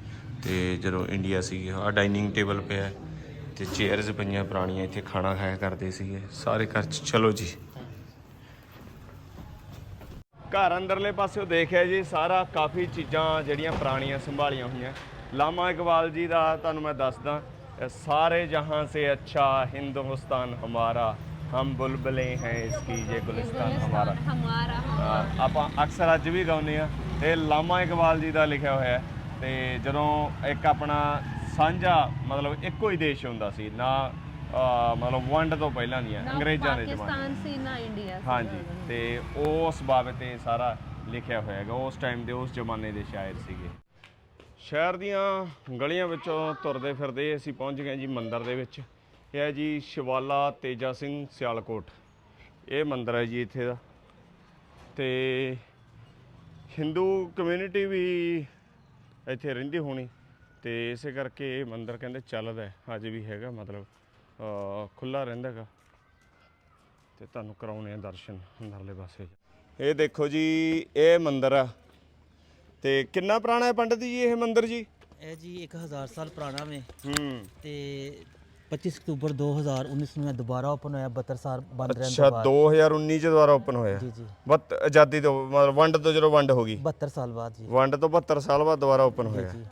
ਤੇ ਜਦੋਂ ਇੰਡੀਆ ਸੀ ਆ ਡਾਈਨਿੰਗ ਟੇਬਲ ਪਿਆ ਤੇ ਚੇਅਰਸ ਪਈਆਂ ਪੁਰਾਣੀਆਂ ਇੱਥੇ ਖਾਣਾ ਖਾਇਆ ਕਰਦੇ ਸੀਗੇ। ਸਾਰੇ ਘਰ ਚ ਚਲੋ ਜੀ। ਘਰ ਅੰਦਰਲੇ ਪਾਸਿਓ ਦੇਖਿਆ ਜੀ ਸਾਰਾ ਕਾਫੀ ਚੀਜ਼ਾਂ ਜਿਹੜੀਆਂ ਪੁਰਾਣੀਆਂ ਸੰਭਾਲੀਆਂ ਹੋਈਆਂ। ਲਾਮਾ ਇਕਬਾਲ ਜੀ ਦਾ ਤੁਹਾਨੂੰ ਮੈਂ ਦੱਸਦਾ ਇਹ ਸਾਰੇ ਜਹਾਂ ਸੇ ਅੱਛਾ ਹਿੰਦੁਸਤਾਨ ਹਮਾਰਾ ਹਮ ਬੁਲਬਲੇ ਹੈ ਇਸਕੀ ਇਹ ਗੁਲਿਸਤਾਨ ਹਮਾਰਾ। ਆਪਾਂ ਅਕਸਰ ਅੱਜ ਵੀ ਗਾਉਂਦੇ ਆ ਤੇ ਲਾਮਾ ਇਕਬਾਲ ਜੀ ਦਾ ਲਿਖਿਆ ਹੋਇਆ ਹੈ। ਤੇ ਜਦੋਂ ਇੱਕ ਆਪਣਾ ਸਾਂਝਾ ਮਤਲਬ ਇੱਕੋ ਹੀ ਦੇਸ਼ ਹੁੰਦਾ ਸੀ ਨਾ ਅਹ, ਮਤਲਬ ਵੰਡ ਤੋਂ ਪਹਿਲਾਂ ਦੀਆਂ ਨਾ ਅੰਗਰੇਜ਼ਾਂ ਦੇ ਜ਼ਮਾਨੇ ਪਾਕਿਸਤਾਨ ਸੀ ਨਾ ਇੰਡੀਆ ਸੀ। ਹਾਂਜੀ ਤੇ ਉਸ ਬਾਬਤ ਤੇ ਸਾਰਾ ਲਿਖਿਆ ਹੋਇਆ ਹੈਗਾ ਉਸ ਟਾਈਮ ਦੇ ਉਸ ਜ਼ਮਾਨੇ ਦੇ ਸ਼ਾਇਰ ਸੀਗੇ। ਸ਼ਹਿਰ ਦੀਆਂ ਗਲੀਆਂ ਵਿੱਚੋਂ ਤੁਰਦੇ ਫਿਰਦੇ ਅਸੀਂ ਪਹੁੰਚ ਗਏ ਜੀ ਮੰਦਿਰ ਦੇ ਵਿੱਚ। ਇਹ ਹੈ ਜੀ ਸ਼ਿਵਾਲਾ ਤੇਜਾ ਸਿੰਘ ਸਿਆਲਕੋਟ। ਇਹ ਮੰਦਿਰ ਹੈ ਜੀ ਇੱਥੇ ਦਾ। ਤੇ ਹਿੰਦੂ ਕਮਿਊਨਿਟੀ ਵੀ ਇੱਥੇ ਰਹਿੰਦੀ ਹੋਣੀ। ਤੇ ਇਸੇ ਕਰਕੇ ਇਹ ਮੰਦਿਰ ਕਹਿੰਦੇ ਚੱਲਦਾ ਹੈ, ਅੱਜ ਵੀ ਹੈਗਾ ਮਤਲਬ ਖੁੱਲਾ ਰਹਿੰਦਾ ਹੈਗਾ। ਤੇ ਤੁਹਾਨੂੰ ਕਰਾਉਣੇ ਆ ਦਰਸ਼ਨ ਅੰਦਰਲੇ ਪਾਸੇ। ਇਹ ਦੇਖੋ ਜੀ ਇਹ ਮੰਦਿਰ ਆ। ਤੇ ਕਿੰਨਾ ਪੁਰਾਣਾ ਹੈ ਪੰਡਤ ਜੀ ਇਹ ਮੰਦਿਰ ਜੀ? ਇਹ ਜੀ 1000 ਸਾਲ ਪੁਰਾਣਾ ਵੇ। ਹੂੰ। ਤੇ 25 ਅਕਤੂਬਰ 2019 ਨੂੰ ਇਹ ਦੁਬਾਰਾ ਓਪਨ ਹੋਇਆ 72 ਸਾਲ ਬੰਦ ਰਹਿਣ ਅੱਛਾ ਤੋਂ ਬਾਅਦ 2019 ਚ ਦੁਬਾਰਾ ਓਪਨ ਹੋਇਆ। ਜੀ ਜੀ। ਬਤ ਆਜ਼ਾਦੀ ਤੋਂ ਮਤਲਬ ਵੰਡ ਤੋਂ ਜਦੋਂ ਵੰਡ ਹੋ ਗਈ? 72 ਸਾਲ ਬਾਅਦ ਜੀ। ਵੰਡ ਤੋਂ 72 ਸਾਲ ਬਾਅਦ ਦੁਬਾਰਾ ਓਪਨ ਹੋਇਆ। ਜੀ।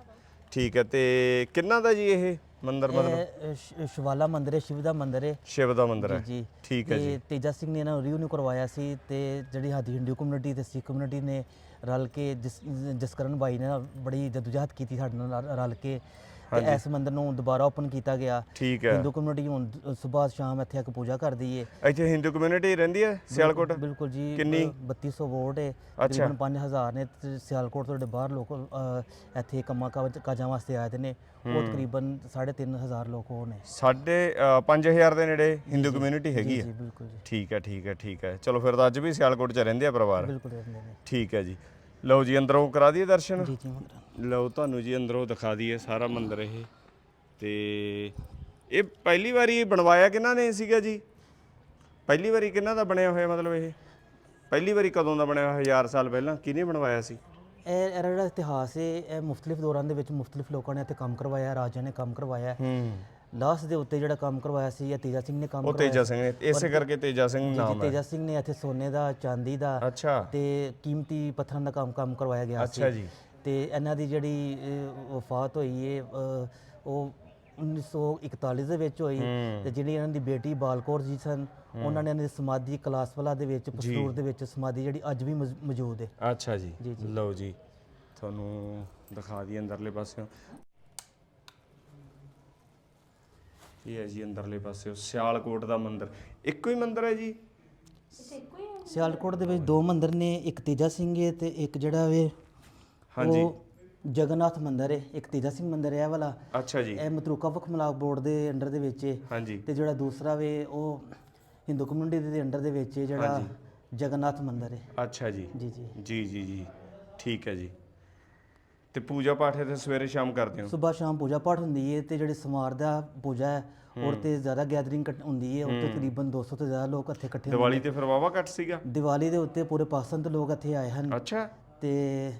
ਠੀਕ ਹੈ ਤੇ ਕਿੰਨਾ ਦਾ ਜੀ ਇਹ ਮੰਦਿਰ ਮਤਲਬ? ਇਹ ਸ਼- ਸ਼ਿਵਾਲਾ ਮੰਦਿਰ ਹੈ ਸ਼ਿਵ ਦਾ ਮੰਦਿਰ ਹੈ। ਸ਼ਿਵ ਦਾ ਮੰਦਿਰ ਹੈ। ਜੀ ਠੀਕ ਹੈ ਤੇ ਜੀ। ਤੇਜਾ ਸਿੰਘ ਨੇ ਇਹਨਾਂ ਨੂੰ ਰਿਨਿਊ ਕਰਵਾਇਆ ਸੀ ਤੇ ਜਿਹੜੀ ਸਾਡੀ ਹਿੰਦੂ ਕਮਿਊਨਿਟੀ ਤੇ ਸਿੱਖ ਕਮਿਊਨਿਟੀ ਨੇ ਰਲ ਕੇ ਜਿਸ ਜਸਕਰਨ ਬਾਈ ਨੇ ਬੜੀ ਜਦੋਜਹਦ ਕੀਤੀ ਸਾਡੇ ਨਾਲ ਰਲ- ਰਲ ਕੇ। ਤੇ ਇਸ ਮੰਦਿਰ ਨੂੰ ਦੁਬਾਰਾ ਓਪਨ ਕੀਤਾ ਗਿਆ। ਠੀਕ ਹੈ। ਹਿੰਦੂ ਕਮਿਊਨਿਟੀ ਹੁਣ ਸਵੇਰ ਸ਼ਾਮ ਇੱਥੇ ਆ ਕੇ ਪੂਜਾ ਕਰਦੀ ਏ। ਇੱਥੇ ਹਿੰਦੂ ਕਮਿਊਨਿਟੀ ਰਹਿੰਦੀ ਹੈ? ਸਿਆਲਕੋਟ? ਬਿਲਕੁਲ ਜੀ ਕਿੰਨੀ? ਅ, 3200 ਵੋਟ ਹੈ ਅੱਛਾ। ਤਕਰੀਬਨ 5000 ਨੇ ਤੇ ਸਿਆਲਕੋਟ ਤੋਂ ਜਿਹੜੇ ਬਾਹਰ ਲੋਕ ਅ, ਇੱਥੇ ਕੰਮਾਂ ਕਾਜ- ਕਾਜਾਂ ਵਾਸਤੇ ਆਏ ਦੇ ਨੇ ਉਹ ਤਕਰੀਬਨ 3500 ਲੋਕ ਉਹ ਨੇ। ਸਾਡੇ 5000 ਦੇ ਨੇੜੇ ਹਿੰਦੂ ਕਮਿਊਨਿਟੀ ਹੈਗੀ ਜੀ ਹੈ? ਬਿਲਕੁਲ ਜੀ। ਠੀਕ ਹੈ ਠੀਕ ਹੈ ਠੀਕ ਹੈ। ਚਲੋ ਫਿਰ ਤਾਂ ਅੱਜ ਵੀ ਸਿਆਲਕੋਟ 'ਚ ਰਹਿੰਦੇ ਆ ਪਰਿਵਾਰ? ਬਿਲਕੁਲ ਰਹਿੰਦੇ ਨੇ। ਠੀਕ ਹੈ ਜੀ। ਲਓ ਜੀ ਅੰਦਰੋਂ ਕਰਾ ਦਈਏ ਦਰਸ਼ਨ? ਜੀ ਜੀ ਮਹਾਰਾਜ ਲਓ ਤੁਹਾਨੂੰ ਜੀ ਅੰਦਰੋਂ ਦਿਖਾ ਦਈਏ ਸਾਰਾ ਮੰਦਿਰ ਇਹ। ਤੇ ਇਹ ਪਹਿਲੀ ਵਾਰੀ ਬਣਵਾਇਆ ਕਿਹਨਾਂ ਨੇ ਸੀਗਾ ਜੀ? ਪਹਿਲੀ ਵਾਰੀ ਕਿਹਨਾਂ ਦਾ ਬਣਿਆ ਹੋਇਆ ਮਤਲਬ ਇਹ? ਪਹਿਲੀ ਵਾਰੀ ਕਦੋਂ ਦਾ ਬਣਿਆ ਹੋਇਆ ਸਾਲ ਪਹਿਲਾਂ? ਕਿਹਨੇ ਬਣਵਾਇਆ ਸੀ? ਇਹ ਇਹਦਾ ਜਿਹੜਾ ਇਤਿਹਾਸ ਹੈ ਇਹ ਮੁxtਲਿਫ ਦੌਰਾਂ ਦੇ ਵਿੱਚ ਮੁxtਲਿਫ ਲੋਕਾਂ ਨੇ ਇੱਥੇ ਕੰਮ ਕਰਵਾਇਆ ਰਾਜਿਆਂ ਨੇ ਕੰਮ ਕਰਵਾਇਆ। ਹੂੰ। ਲਾਸਟ ਦੇ ਉੱਤੇ ਜਿਹੜਾ ਕੰਮ ਕਰਵਾਇਆ ਸੀ ਇਹ ਤੇਜਾ ਸਿੰਘ ਨੇ ਕੰਮ ਉਹ ਕਰਵਾਇਆ ਤੇਜਾ ਸਿੰਘ ਨੇ ਇਸੇ ਕਰਕੇ ਤੇਜਾ ਸਿੰਘ ਜੀ, ਨਾਮ ਹੈ। ਤੇਜਾ ਸਿੰਘ ਨੇ ਇੱਥੇ ਸੋਨੇ ਦਾ ਚਾਂਦੀ ਦਾ ਅੱਛਾ। ਤੇ ਕੀਮਤੀ ਪੱਥਰਾਂ ਦਾ ਕੰਮ ਕੰਮ ਕਰਵਾਇਆ ਗਿਆ ਸੀ। ਅੱਛਾ ਜੀ। ਤੇ ਇਹਨਾਂ ਦੀ ਜਿਹੜੀ ਅਹ, ਵਫਾਤ ਹੋਈ ਹੈ ਅਹ, ਉਹ 1941 ਦੇ ਵਿੱਚ ਹੋਈ ਤੇ ਜਿਹੜੀ ਇਹਨਾਂ ਦੀ ਬੇਟੀ ਬਾਲਕੌਰ ਜੀ ਸਨ ਉਹਨਾਂ ਨੇ ਇਹਨਾਂ ਦੀ ਸਮਾਧੀ ਕਲਾਸਵਾਲਾ ਦੇ ਵਿੱਚ ਪਸਤੂਰ ਦੇ ਵਿੱਚ ਸਮਾਧੀ ਜਿਹੜੀ ਅੱਜ ਵੀ ਮੌਜ- ਮੌਜੂਦ ਹੈ ਅੱਛਾ ਜੀ। ਲਓ ਜੀ ਤੁਹਾਨੂੰ ਦਿਖਾ ਦਈਏ ਅੰਦਰਲੇ ਪਾਸਿਓਂ। ਇਹ ਹੈ ਜੀ ਅੰਦਰਲੇ ਪਾਸਿਓਂ ਸਿਆਲਕੋਟ ਦਾ ਮੰਦਿਰ। ਇੱਕੋ ਹੀ ਮੰਦਿਰ ਹੈ ਜੀ? ਸਿਆਲਕੋਟ ਦੇ ਵਿੱਚ ਦੋ ਮੰਦਿਰ ਨੇ ਇੱਕ ਤੇਜਾ ਸਿੰਘ ਹੈ ਤੇ ਇੱਕ ਜਿਹੜਾ ਵੇ ਹਾਂਜੀ। ਜਗਨਨਾਥ ਮੰਦਿਰ ਹੈ ਇੱਕ ਤੇਜਾ ਸਿੰਘ ਮੰਦਿਰ ਹੈ ਇਹ ਵਾਲਾ। ਅੱਛਾ ਜੀ। ਇਹ ਮਤਰੂਕਾ ਵਖ ਮਲਾਕ ਬੋਰਡ ਦੇ ਅੰਡਰ ਦੇ ਵਿੱਚ ਹੈ। ਹਾਂਜੀ। ਤੇ ਜਿਹੜਾ ਦੂਸਰਾ ਵੇ ਉਹ ਹਿੰਦੂ ਕਮਿਊਨਿਟੀ ਦੇ ਅੰਡਰ ਦੇ ਵਿੱਚ ਹੈ ਜਿਹੜਾ ਜਗਨਨਾਥ ਮੰਦਿਰ ਹੈ। ਅੱਛਾ ਜੀ। ਜੀ ਜੀ। ਜੀ ਜੀ ਜੀ। ਠੀਕ ਹੈ ਜੀ। ਤੇ ਪੂਜਾ ਪਾਠ ਇੱਥੇ ਸਵੇਰੇ ਸ਼ਾਮ ਕਰਦੇ ਹੋ? ਸਵੇਰ ਸ਼ਾਮ ਪੂਜਾ ਪਾਠ ਹੁੰਦੀ ਹੈ ਤੇ ਜਿਹੜੀ ਸਮਾਰ ਦਾ ਪੂਜਾ ਹੈ ਔਰ ਤੇ ਜ਼ਿਆਦਾ ਗੈਦਰਿੰਗ ਹੁੰਦੀ ਹੈ ਉੱਥੇ ਤਕਰੀਬਨ 200 ਤੋਂ ਜ਼ਿਆਦਾ ਲੋਕ ਇੱਥੇ ਇਕੱਠੇ ਹੁੰਦੇ ਦੀਵਾਲੀ ਤੇ ਫਿਰ ਵਾਵਾ ਕੱਟ ਸੀਗਾ। ਦੀਵਾਲੀ ਦੇ ਉੱਤੇ ਪੂਰੇ ਪਾਕਿਸਤਾਨ ਤੋਂ ਲੋਕ ਇੱਥੇ ਆਏ ਹਨ। ਅੱਛਾ। ਤੇ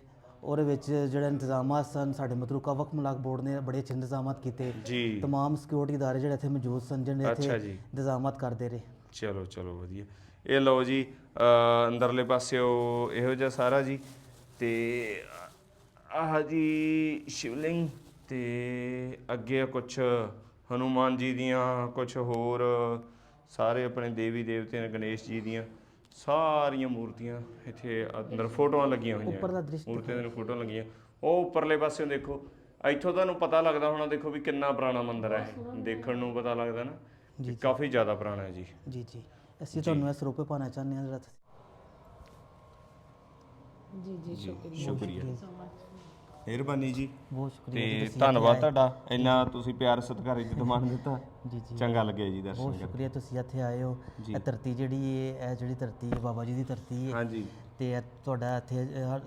ਉਹਦੇ ਵਿੱਚ ਜਿਹੜੇ ਇੰਤਜ਼ਾਮਾਤ ਸਨ ਸਾਡੇ ਮਤਲਬ ਕਵਕ ਮਲਾਕ ਬੋਰਡ ਨੇ ਬੜੇ ਅੱਛੇ ਇੰਤਜ਼ਾਮਾਤ ਕੀਤੇ। ਜੀ। ਤਮਾਮ ਸਿਕਿਉਰਿਟੀ ਇਦਾਰੇ ਜਿਹੜੇ ਇੱਥੇ ਮੌਜੂਦ ਸਨ ਜਿਹੜੇ ਇੱਥੇ ਜੀ। ਇੰਤਜ਼ਾਮਾਤ ਕਰਦੇ ਰਹੇ। ਚਲੋ ਚਲੋ ਵਧੀਆ। ਇਹ ਲਓ ਜੀ ਅਹ ਅੰਦਰਲੇ ਪਾਸਿਓ ਇਹੋ ਜਿਹਾ ਸਾਰਾ ਜੀ ਤੇ ਆਹ ਜੀ ਸ਼ਿਵਲਿੰਗ ਤੇ ਅੱਗੇ ਕੁਝ ਹਨੂਮਾਨ ਜੀ ਦੀਆਂ ਕੁਝ ਹੋਰ ਸਾਰੇ ਆਪਣੇ ਦੇਵੀ ਦੇਵਤੇ ਗਣੇਸ਼ ਜੀ ਦੀਆਂ। ਸਾਰੀਆਂ ਮੂਰਤੀਆਂ ਇੱਥੇ ਅੰਦਰ ਫੋਟੋਆਂ ਲੱਗੀਆਂ ਹੋਈਆਂ। ਉੱਪਰਲਾ ਦ੍ਰਿਸ਼ ਮੂਰਤੀਆਂ ਦੀਆਂ ਫੋਟੋਆਂ ਲੱਗੀਆਂ। ਉਹ ਉੱਪਰਲੇ ਪਾਸਿਓਂ ਦੇਖੋ ਇੱਥੋਂ ਤੁਹਾਨੂੰ ਪਤਾ ਲੱਗਦਾ ਹੋਣਾ ਦੇਖੋ ਵੀ ਕਿੰਨਾ ਪੁਰਾਣਾ ਮੰਦਿਰ ਹੈ। ਇਹ। ਦੇਖਣ ਨੂੰ ਪਤਾ ਲੱਗਦਾ ਨਾ ਕਿ ਕਾਫੀ ਜ਼ਿਆਦਾ ਪੁਰਾਣਾ ਹੈ ਜੀ। ਜੀ ਜੀ। ਅਸੀਂ ਤੁਹਾਨੂੰ ਇਸ ਰੂਪੇ ਪਾਣਾ ਚਾਹੁੰਦੇ ਹਾਂ ਜਰਾ ਜੀ ਜੀ ਸ਼ੁਕਰੀਆ। ਸ਼ੁਕਰੀਆ। ਮਿਹਰਬਾਨੀ ਜੀ। ਬਹੁਤ ਸ਼ੁਕਰੀਆ ਜੀ ਤੇ ਤੁਸੀਂ ਧੰਨਵਾਦ ਤੁਹਾਡਾ। ਇੰਨਾ ਤੁਸੀਂ ਪਿਆਰ ਸਤਿਕਾਰ ਇੱਜ਼ਤ ਮਾਣ ਦਿੱਤਾ। ਜੀ ਜੀ। ਚੰਗਾ ਲੱਗਿਆ ਜੀ ਦਰਸ਼ਨ ਬਹੁਤ ਕਰਕੇ। ਸ਼ੁਕਰੀਆ ਤੁਸੀਂ ਇੱਥੇ ਆਏ ਹੋ। ਇਹ ਧਰਤੀ ਜਿਹੜੀ ਹੈ ਇਹ ਜਿਹੜੀ ਧਰਤੀ ਹੈ ਬਾਬਾ ਜੀ ਦੀ ਧਰਤੀ ਹੈ। ਹਾਂਜੀ। ਤੇ ਇਹ ਤੁਹਾਡਾ ਇੱਥੇ ਅਹ,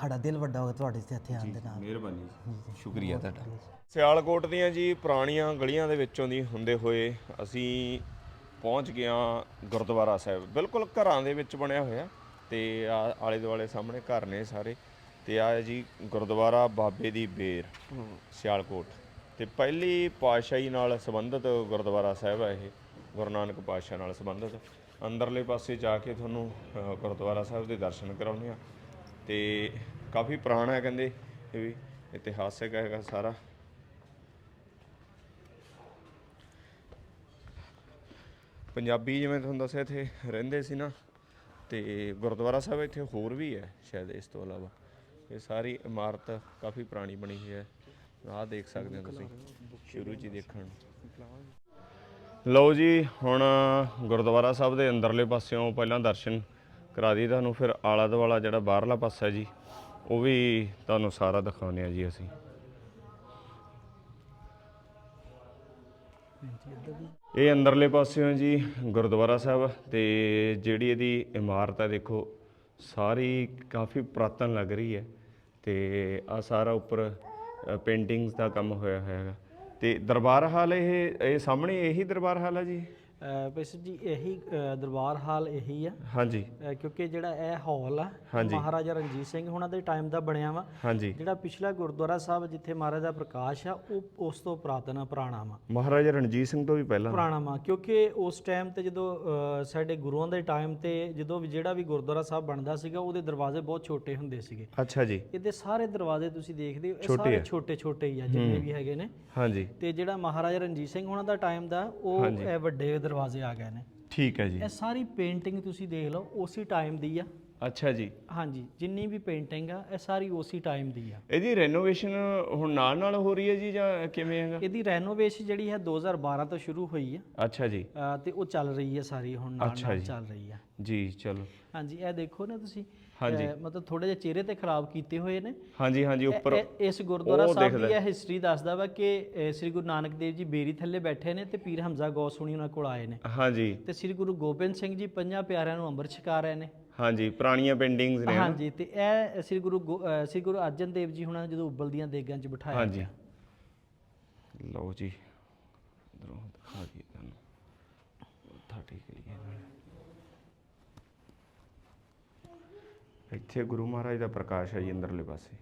ਸਾਡਾ ਦਿਲ ਵੱਡਾ ਹੋਇਆ ਤੁਹਾਡੇ ਤੇ ਇੱਥੇ ਆਉਣ ਦੇ ਨਾਲ। ਮਿਹਰਬਾਨੀ ਜੀ। ਸ਼ੁਕਰੀਆ ਤੁਹਾਡਾ। ਸਿਆਲਕੋਟ ਦੀਆਂ ਜੀ ਪੁਰਾਣੀਆਂ ਗਲੀਆਂ ਦੇ ਵਿੱਚੋਂ ਦੀ ਹੁੰਦੇ ਹੋਏ ਅਸੀਂ ਪਹੁੰਚ ਗਿਆ ਗੁਰਦੁਆਰਾ ਸਾਹਿਬ। ਬਿਲਕੁਲ ਘਰਾਂ ਦੇ ਵਿੱਚ ਬਣਿਆ ਹੋਇਆ। ਤੇ ਆ- ਆਲੇ ਦੁਆਲੇ ਸਾਹਮਣੇ ਘਰ ਨੇ ਸਾਰੇ। ਤੇ ਆ ਜੀ ਗੁਰਦੁਆਰਾ ਬਾਬੇ ਦੀ ਬੇਰ, ਸਿਆਲਕੋਟ। ਤੇ ਪਹਿਲੀ ਪਾਤਸ਼ਾਹੀ ਨਾਲ ਸੰਬੰਧਿਤ ਗੁਰਦੁਆਰਾ ਸਾਹਿਬ ਹੈ ਇਹ, ਗੁਰੂ ਨਾਨਕ ਪਾਤਸ਼ਾਹ ਨਾਲ ਸੰਬੰਧਿਤ। ਅੰਦਰਲੇ ਪਾਸੇ ਜਾ ਕੇ ਤੁਹਾਨੂੰ ਗੁਰਦੁਆਰਾ ਸਾਹਿਬ ਦੇ ਦਰਸ਼ਨ ਕਰਾਉਂਦੇ ਆ। ਤੇ ਕਾਫੀ ਪੁਰਾਣਾ ਹੈ ਕਹਿੰਦੇ, ਇਹ ਵੀ ਇਤਿਹਾਸਕ ਹੈਗਾ ਸਾਰਾ। ਪੰਜਾਬੀ ਜਿਵੇਂ ਤੁਹਾਨੂੰ ਦੱਸਿਆ, ਇੱਥੇ ਰਹਿੰਦੇ ਸੀ ਨਾ, ਤੇ ਗੁਰਦੁਆਰਾ ਸਾਹਿਬ ਇੱਥੇ ਹੋਰ ਵੀ ਹੈ, ਸ਼ਾਇਦ ਇਸ ਤੋਂ ਇਲਾਵਾ। ਇਹ ਸਾਰੀ ਇਮਾਰਤ ਕਾਫੀ ਪੁਰਾਣੀ ਬਣੀ ਹੋਈ ਹੈ। ਆਹ ਦੇਖ ਸਕਦੇ ਹੋ ਤੁਸੀਂ, ਸ਼ੁਰੂ 'ਚ ਹੀ ਦੇਖਣ। ਨੂੰ ਲਓ ਜੀ, ਹੁਣ ਗੁਰਦੁਆਰਾ ਸਾਹਿਬ ਦੇ ਅੰਦਰਲੇ ਪਾਸਿਓਂ ਪਹਿਲਾਂ ਦਰਸ਼ਨ ਕਰਾ ਦਈਏ ਤੁਹਾਨੂੰ, ਫਿਰ ਆਲਾ ਦੁਆਲਾ ਜਿਹੜਾ ਬਾਹਰਲਾ ਪਾਸਾ ਜੀ, ਉਹ ਵੀ ਤੁਹਾਨੂੰ ਸਾਰਾ ਦਿਖਾਉਂਦੇ ਆ ਜੀ ਅਸੀਂ। ਇਹ ਅੰਦਰਲੇ ਪਾਸਿਓਂ ਜੀ ਗੁਰਦੁਆਰਾ ਸਾਹਿਬ ਤੇ ਜਿਹੜੀ ਇਹਦੀ ਇਮਾਰਤ ਹੈ, ਦੇਖੋ, ਸਾਰੀ ਕਾਫੀ ਪੁਰਾਤਨ ਲੱਗ ਰਹੀ ਹੈ। ਤੇ ਆ ਸਾਰਾ ਉੱਪਰ ਪੇਂਟਿੰਗਸ ਦਾ ਕੰਮ ਹੋਇਆ ਹੋਇਆ ਹੈਗਾ। ਤੇ ਦਰਬਾਰ ਹਾਲ ਇਹ ਇਹ ਸਾਹਮਣੇ ਇਹੀ ਦਰਬਾਰ ਹਾਲ ਹੈ ਜੀ? ਬੇਸਿਕ ਜੀ ਇਹੀ ਦਰਬਾਰ ਹਾਲ ਇਹੀ ਆ। ਹਾਂਜੀ। ਕਿਉਂਕਿ ਜਿਹੜਾ ਇਹ ਹਾਲ ਆ। ਮਹਾਰਾਜਾ ਰਣਜੀਤ ਸਿੰਘ ਉਹਨਾਂ ਦੇ ਟਾਈਮ ਦਾ ਬਣਿਆ ਵਾ। ਹਾਂਜੀ। ਜਿਹੜਾ ਪਿਛਲਾ ਗੁਰਦੁਆਰਾ ਸਾਹਿਬ ਜਿੱਥੇ ਮਹਾਰਾਜ ਪ੍ਰਕਾਸ਼ ਆ ਉਹ ਉਸ ਤੋਂ ਪੁਰਾਤਨ ਪੁਰਾਣਾ ਵਾ। ਮਹਾਰਾਜਾ ਰਣਜੀਤ ਸਿੰਘ ਤੋਂ ਵੀ ਪਹਿਲਾਂ। ਪੁਰਾਣਾ ਵਾ ਕਿਉਂਕਿ ਉਸ ਟਾਈਮ ਤੇ ਜਦੋਂ ਸਾਡੇ ਗੁਰੂਆਂ ਦੇ ਟਾਈਮ ਤੇ ਜਦੋਂ ਵੀ ਜਿਹੜਾ ਵੀ ਗੁਰਦੁਆਰਾ ਸਾਹਿਬ ਬਣਦਾ ਸੀਗਾ ਉਹਦੇ ਦਰਵਾਜ਼ੇ ਬਹੁਤ ਛੋਟੇ ਹੁੰਦੇ ਸੀਗੇ। ਅੱਛਾ ਜੀ। ਇਹਦੇ ਸਾਰੇ ਦਰਵਾਜ਼ੇ ਤੁਸੀਂ ਦੇਖਦੇ ਹੋ ਸਾਰੇ। ਛੋਟੇ ਛੋਟੇ ਹੀ ਆ ਜਿੰਨੇ ਵੀ ਹੈਗੇ ਨੇ। ਹਾਂਜੀ। ਤੇ ਜਿਹੜਾ ਮਹਾਰਾਜਾ ਰਣਜੀਤ ਸਿੰਘ ਉਹਨਾਂ ਦਾ ਟਾਈਮ ਦਾ ਉਹ ਇਹ ਵੱਡੇ ਦਰਵਾਜ਼ੇ ਆ ਗਏ ਨੇ। ਠੀਕ ਹੈ ਜੀ। ਇਹ ਸਾਰੀ ਪੇਂਟਿੰਗ ਤੁਸੀਂ ਦੇਖ ਲਓ ਉਸੇ ਟਾਈਮ ਦੀ ਆ। ਅੱਛਾ ਜੀ। ਹਾਂਜੀ ਜਿੰਨੀ ਵੀ ਪੇਂਟਿੰਗ ਆ ਇਹ ਸਾਰੀ ਉਸੇ ਟਾਈਮ ਦੀ ਆ। ਇਹਦੀ ਰੈਨੋਵੇਸ਼ਨ ਹੁਣ ਨਾਲ ਨਾਲ ਹੋ ਰਹੀ ਹੈ ਜੀ ਜਾਂ ਕਿਵੇਂ ਹੈਗਾ? ਇਹਦੀ ਰੈਨੋਵੇਸ਼ਨ ਜਿਹੜੀ ਹੈ 2012 ਤੋਂ ਸ਼ੁਰੂ ਹੋਈ ਆ। ਅੱਛਾ ਜੀ। ਤੇ ਉਹ ਚੱਲ ਰਹੀ ਹੈ ਸਾਰੀ ਹੁਣ ਨਾਲ ਅੱਛਾ ਨਾਲ ਜੀ। ਚੱਲ ਰਹੀ ਆ। ਜੀ ਚਲੋ। ਹਾਂਜੀ ਇਹ ਦੇਖੋ ਨਾ ਤੁਸੀਂ ਹਾਂਜੀ। ਅ, ਮਤਲਬ ਥੋੜੇ ਜਿਹਾ ਚਿਹਰੇ ਤੇ ਖਰਾਬ ਕੀਤੇ ਹੋਏ ਨੇ। ਹਾਂਜੀ ਹਾਂਜੀ ਇਹ- ਉੱਪਰ ਇਹ- ਇਸ ਗੁਰਦੁਆਰਾ ਉਹ ਸਾਹਿਬ ਦੀ ਦਿਖਦਾ ਇਹ ਹਿਸਟਰੀ ਦੱਸਦਾ ਵਾ ਕਿ ਸ੍ਰੀ ਗੁਰੂ ਨਾਨਕ ਦੇਵ ਜੀ ਬੇਰੀ ਥੱਲੇ ਬੈਠੇ ਨੇ ਤੇ ਪੀਰ ਹਮਜ਼ਾ ਗੌਸੂਣੀ ਉਹਨਾਂ ਕੋਲ ਆਏ ਨੇ। ਹਾਂਜੀ। ਤੇ ਸ੍ਰੀ ਗੁਰੂ ਗੋਬਿੰਦ ਸਿੰਘ ਜੀ ਪੰਜਾਂ ਪਿਆਰਿਆਂ ਨੂੰ ਅੰਮ੍ਰਿਤ ਛਕਾ ਰਹੇ ਨੇ। ਹਾਂਜੀ ਪੁਰਾਣੀਆਂ ਪੇਂਟਿੰਗਸ ਨੇ? ਹਾਂਜੀ ਤੇ ਇਹ ਸ੍ਰੀ ਗੁਰੂ ਗੋ- ਸ੍ਰੀ ਗੁਰੂ ਅਰਜਨ ਦੇਵ ਜੀ ਹੁਣਾਂ ਨੇ ਜਦੋਂ ਉਬਲਦੀਆਂ ਦੇਗਾਂ 'ਚ ਬਿਠਾਇਆ ਹਾਂਜੀ। ਲਓ ਜੀ ਇਧਰੋਂ ਦਿਖਾ ਦਈਏ ਤੁਹਾਨੂੰ। ਮੱਥਾ ਟੇਕ ਲਈਏ ਨਾਲੇ। ਇੱਥੇ ਗੁਰੂ ਮਹਾਰਾਜ ਦਾ ਪ੍ਰਕਾਸ਼ ਹੈ ਜੀ ਅੰਦਰਲੇ ਪਾਸੇ।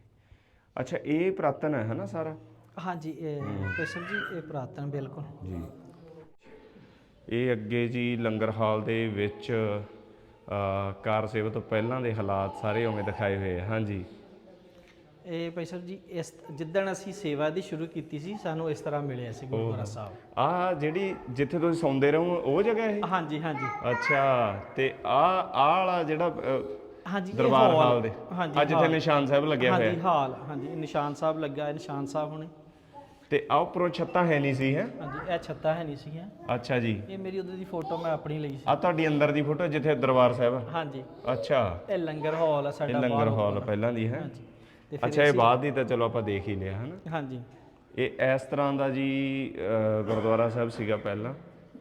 ਅੱਛਾ ਇਹ ਪ੍ਰਾਤਨ ਹੈ ਹਨਾ ਸਾਰਾ? ਹਾਂਜੀ ਇਹ ਕ੍ਰਿਸ਼ਨ ਜੀ ਇਹ ਪ੍ਰਾਤਨ ਬਿਲਕੁਲ। ਜੀ। ਇਹ ਅੱਗੇ ਜੀ ਲੰਗਰ ਹਾਲ ਦੇ ਵਿੱਚ ਕਾਰ ਸੇਵਾ ਤੋਂ ਪਹਿਲਾਂ ਦੇ ਹਾਲਾਤ ਸਾਰੇ ਉਵੇਂ ਦਿਖਾਏ ਹੋਏ ਆ। ਹਾਂਜੀ। ਇਹ ਭਾਈ ਸਾਹਿਬ ਜੀ ਇਸ ਜਿੱਦਣ ਅਸੀਂ ਸੇਵਾ ਦੀ ਸ਼ੁਰੂ ਕੀਤੀ ਸੀ ਸਾਨੂੰ ਇਸ ਤਰ੍ਹਾਂ ਮਿਲਿਆ ਸੀ ਗੁਰਦੁਆਰਾ ਸਾਹਿਬ। ਆ ਜਿਹੜੀ ਜਿੱਥੇ ਤੁਸੀਂ ਸੌਂਦੇ ਰਹੋ ਉਹ ਜਗ੍ਹਾ ਇਹ? ਹਾਂਜੀ ਹਾਂਜੀ। ਅੱਛਾ ਤੇ ਆ ਆ ਵਾਲਾ ਜਿਹੜਾ ਹਾਂਜੀ ਦਰਬਾਰ ਹਾਲ- ਦੇ। ਹਾਂਜੀ ਆ ਜਿੱਥੇ। ਨਿਸ਼ਾਨ ਸਾਹਿਬ ਲੱਗਿਆ ਹੋਇਆ। ਹਾਂਜੀ ਹਾਲ। ਹਾਂਜੀ ਨਿਸ਼ਾਨ ਸਾਹਿਬ ਲੱਗਾ ਨਿਸ਼ਾਨ ਸਾਹਿਬ ਹੁਣੇ। ਤੇ ਆ ਉੱਪਰੋਂ ਛੱਤਾਂ ਹੈ ਨਹੀਂ ਸੀ ਹੈ? ਹਾਂਜੀ ਇਹ ਛੱਤਾਂ ਹੈ ਨਹੀਂ ਸੀ ਹੈ ਅੱਛਾ ਜੀ। ਇਹ ਮੇਰੀ ਉਦੋਂ ਦੀ ਫੋਟੋ ਮੈਂ ਆਪਣੀ ਲਈ ਸੀ। ਆ ਤੁਹਾਡੀ ਅੰਦਰ ਦੀ ਫੋਟੋ ਜਿੱਥੇ ਦਰਬਾਰ ਸਾਹਿਬ ਹਾਂਜੀ। ਅੱਛਾ। ਇਹ ਲੰਗਰ ਹਾਲ ਆ ਇਹ ਸਾਡਾ ਲੰਗਰ ਬਾਹਰ। ਹਾਲ ਪਹਿਲਾਂ ਦੀ ਹੈ? ਹਾਂਜੀ। ਤੇ ਫਿਰ ਅੱਛਾ ਇਹ ਬਾਅਦ ਦੀ ਤਾਂ ਚਲੋ ਆਪਾਂ ਦੇਖ ਹੀ ਲਿਆ ਹਨਾ ਹਾਂਜੀ। ਇਹ ਇਸ ਤਰ੍ਹਾਂ ਦਾ ਜੀ ਗੁਰਦੁਆਰਾ ਸਾਹਿਬ ਸੀਗਾ ਪਹਿਲਾਂ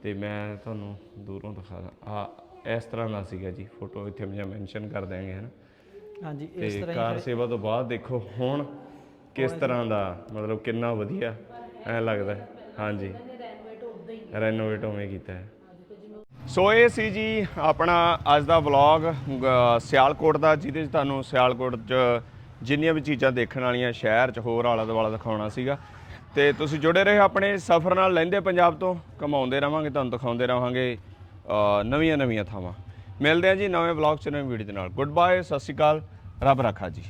ਤੇ ਮੈਂ ਤੁਹਾਨੂੰ ਦੂਰੋਂ ਦਿਖਾ ਦਾਂ। ਆ ਇਸ ਤਰ੍ਹਾਂ ਦਾ ਸੀਗਾ ਜੀ ਫੋਟੋ ਇੱਥੇ ਮੈਂ ਮੈਂਸ਼ਨ ਕਰ ਦਿਆਂਗੇ ਹਨਾ ਹਾਂਜੀ ਇਸ ਤੇ ਤਰ੍ਹਾਂ ਕਾਰ ਸੇਵਾ ਤੋਂ ਬਾਅਦ ਦੇਖੋ ਹੁਣ ਕਿਸ ਤਰ੍ਹਾਂ ਦਾ? ਮਤਲਬ ਕਿੰਨਾ ਵਧੀਆ? ਐ ਲੱਗਦਾ ਹਾਂਜੀ। ਰੈਨੋਵੇਟ ਉਵੇਂ ਕੀਤਾ ਹੈ। ਸੋ ਇਹ ਸੀ ਜੀ ਆਪਣਾ ਅੱਜ ਦਾ ਵਲੌਗ ਸਿਆਲਕੋਟ ਦਾ, ਜਿਹਦੇ 'ਚ ਤੁਹਾਨੂੰ ਸਿਆਲਕੋਟ 'ਚ ਜਿੰਨੀਆਂ ਵੀ ਚੀਜ਼ਾਂ ਦੇਖਣ ਵਾਲੀਆਂ, ਸ਼ਹਿਰ 'ਚ ਹੋਰ ਆਲਾ ਦੁਆਲਾ ਦਿਖਾਉਣਾ ਸੀਗਾ। ਤੇ ਤੁਸੀਂ ਜੁੜੇ ਰਹੇ ਆਪਣੇ ਸਫ਼ਰ ਨਾਲ ਲੈਂਦੇ ਪੰਜਾਬ ਤੋਂ। ਕਮਾਉਂਦੇ ਰਵਾਂਗੇ, ਤੁਹਾਨੂੰ ਦਿਖਾਉਂਦੇ ਰਵਾਂਗੇ ਨਵੀਆਂ ਨਵੀਆਂ ਥਾਵਾਂ। ਮਿਲਦੇ ਆ ਜੀ ਨਵੇਂ ਵਲੌਗ 'ਚ, ਨਵੀਂ ਵੀਡੀਓ ਦੇ ਨਾਲ। ਗੁੱਡ ਬਾਏ ਸਤਿ ਸ਼੍ਰੀ ਅਕਾਲ। ਰੱਬ ਰੱਖਾ ਜੀ।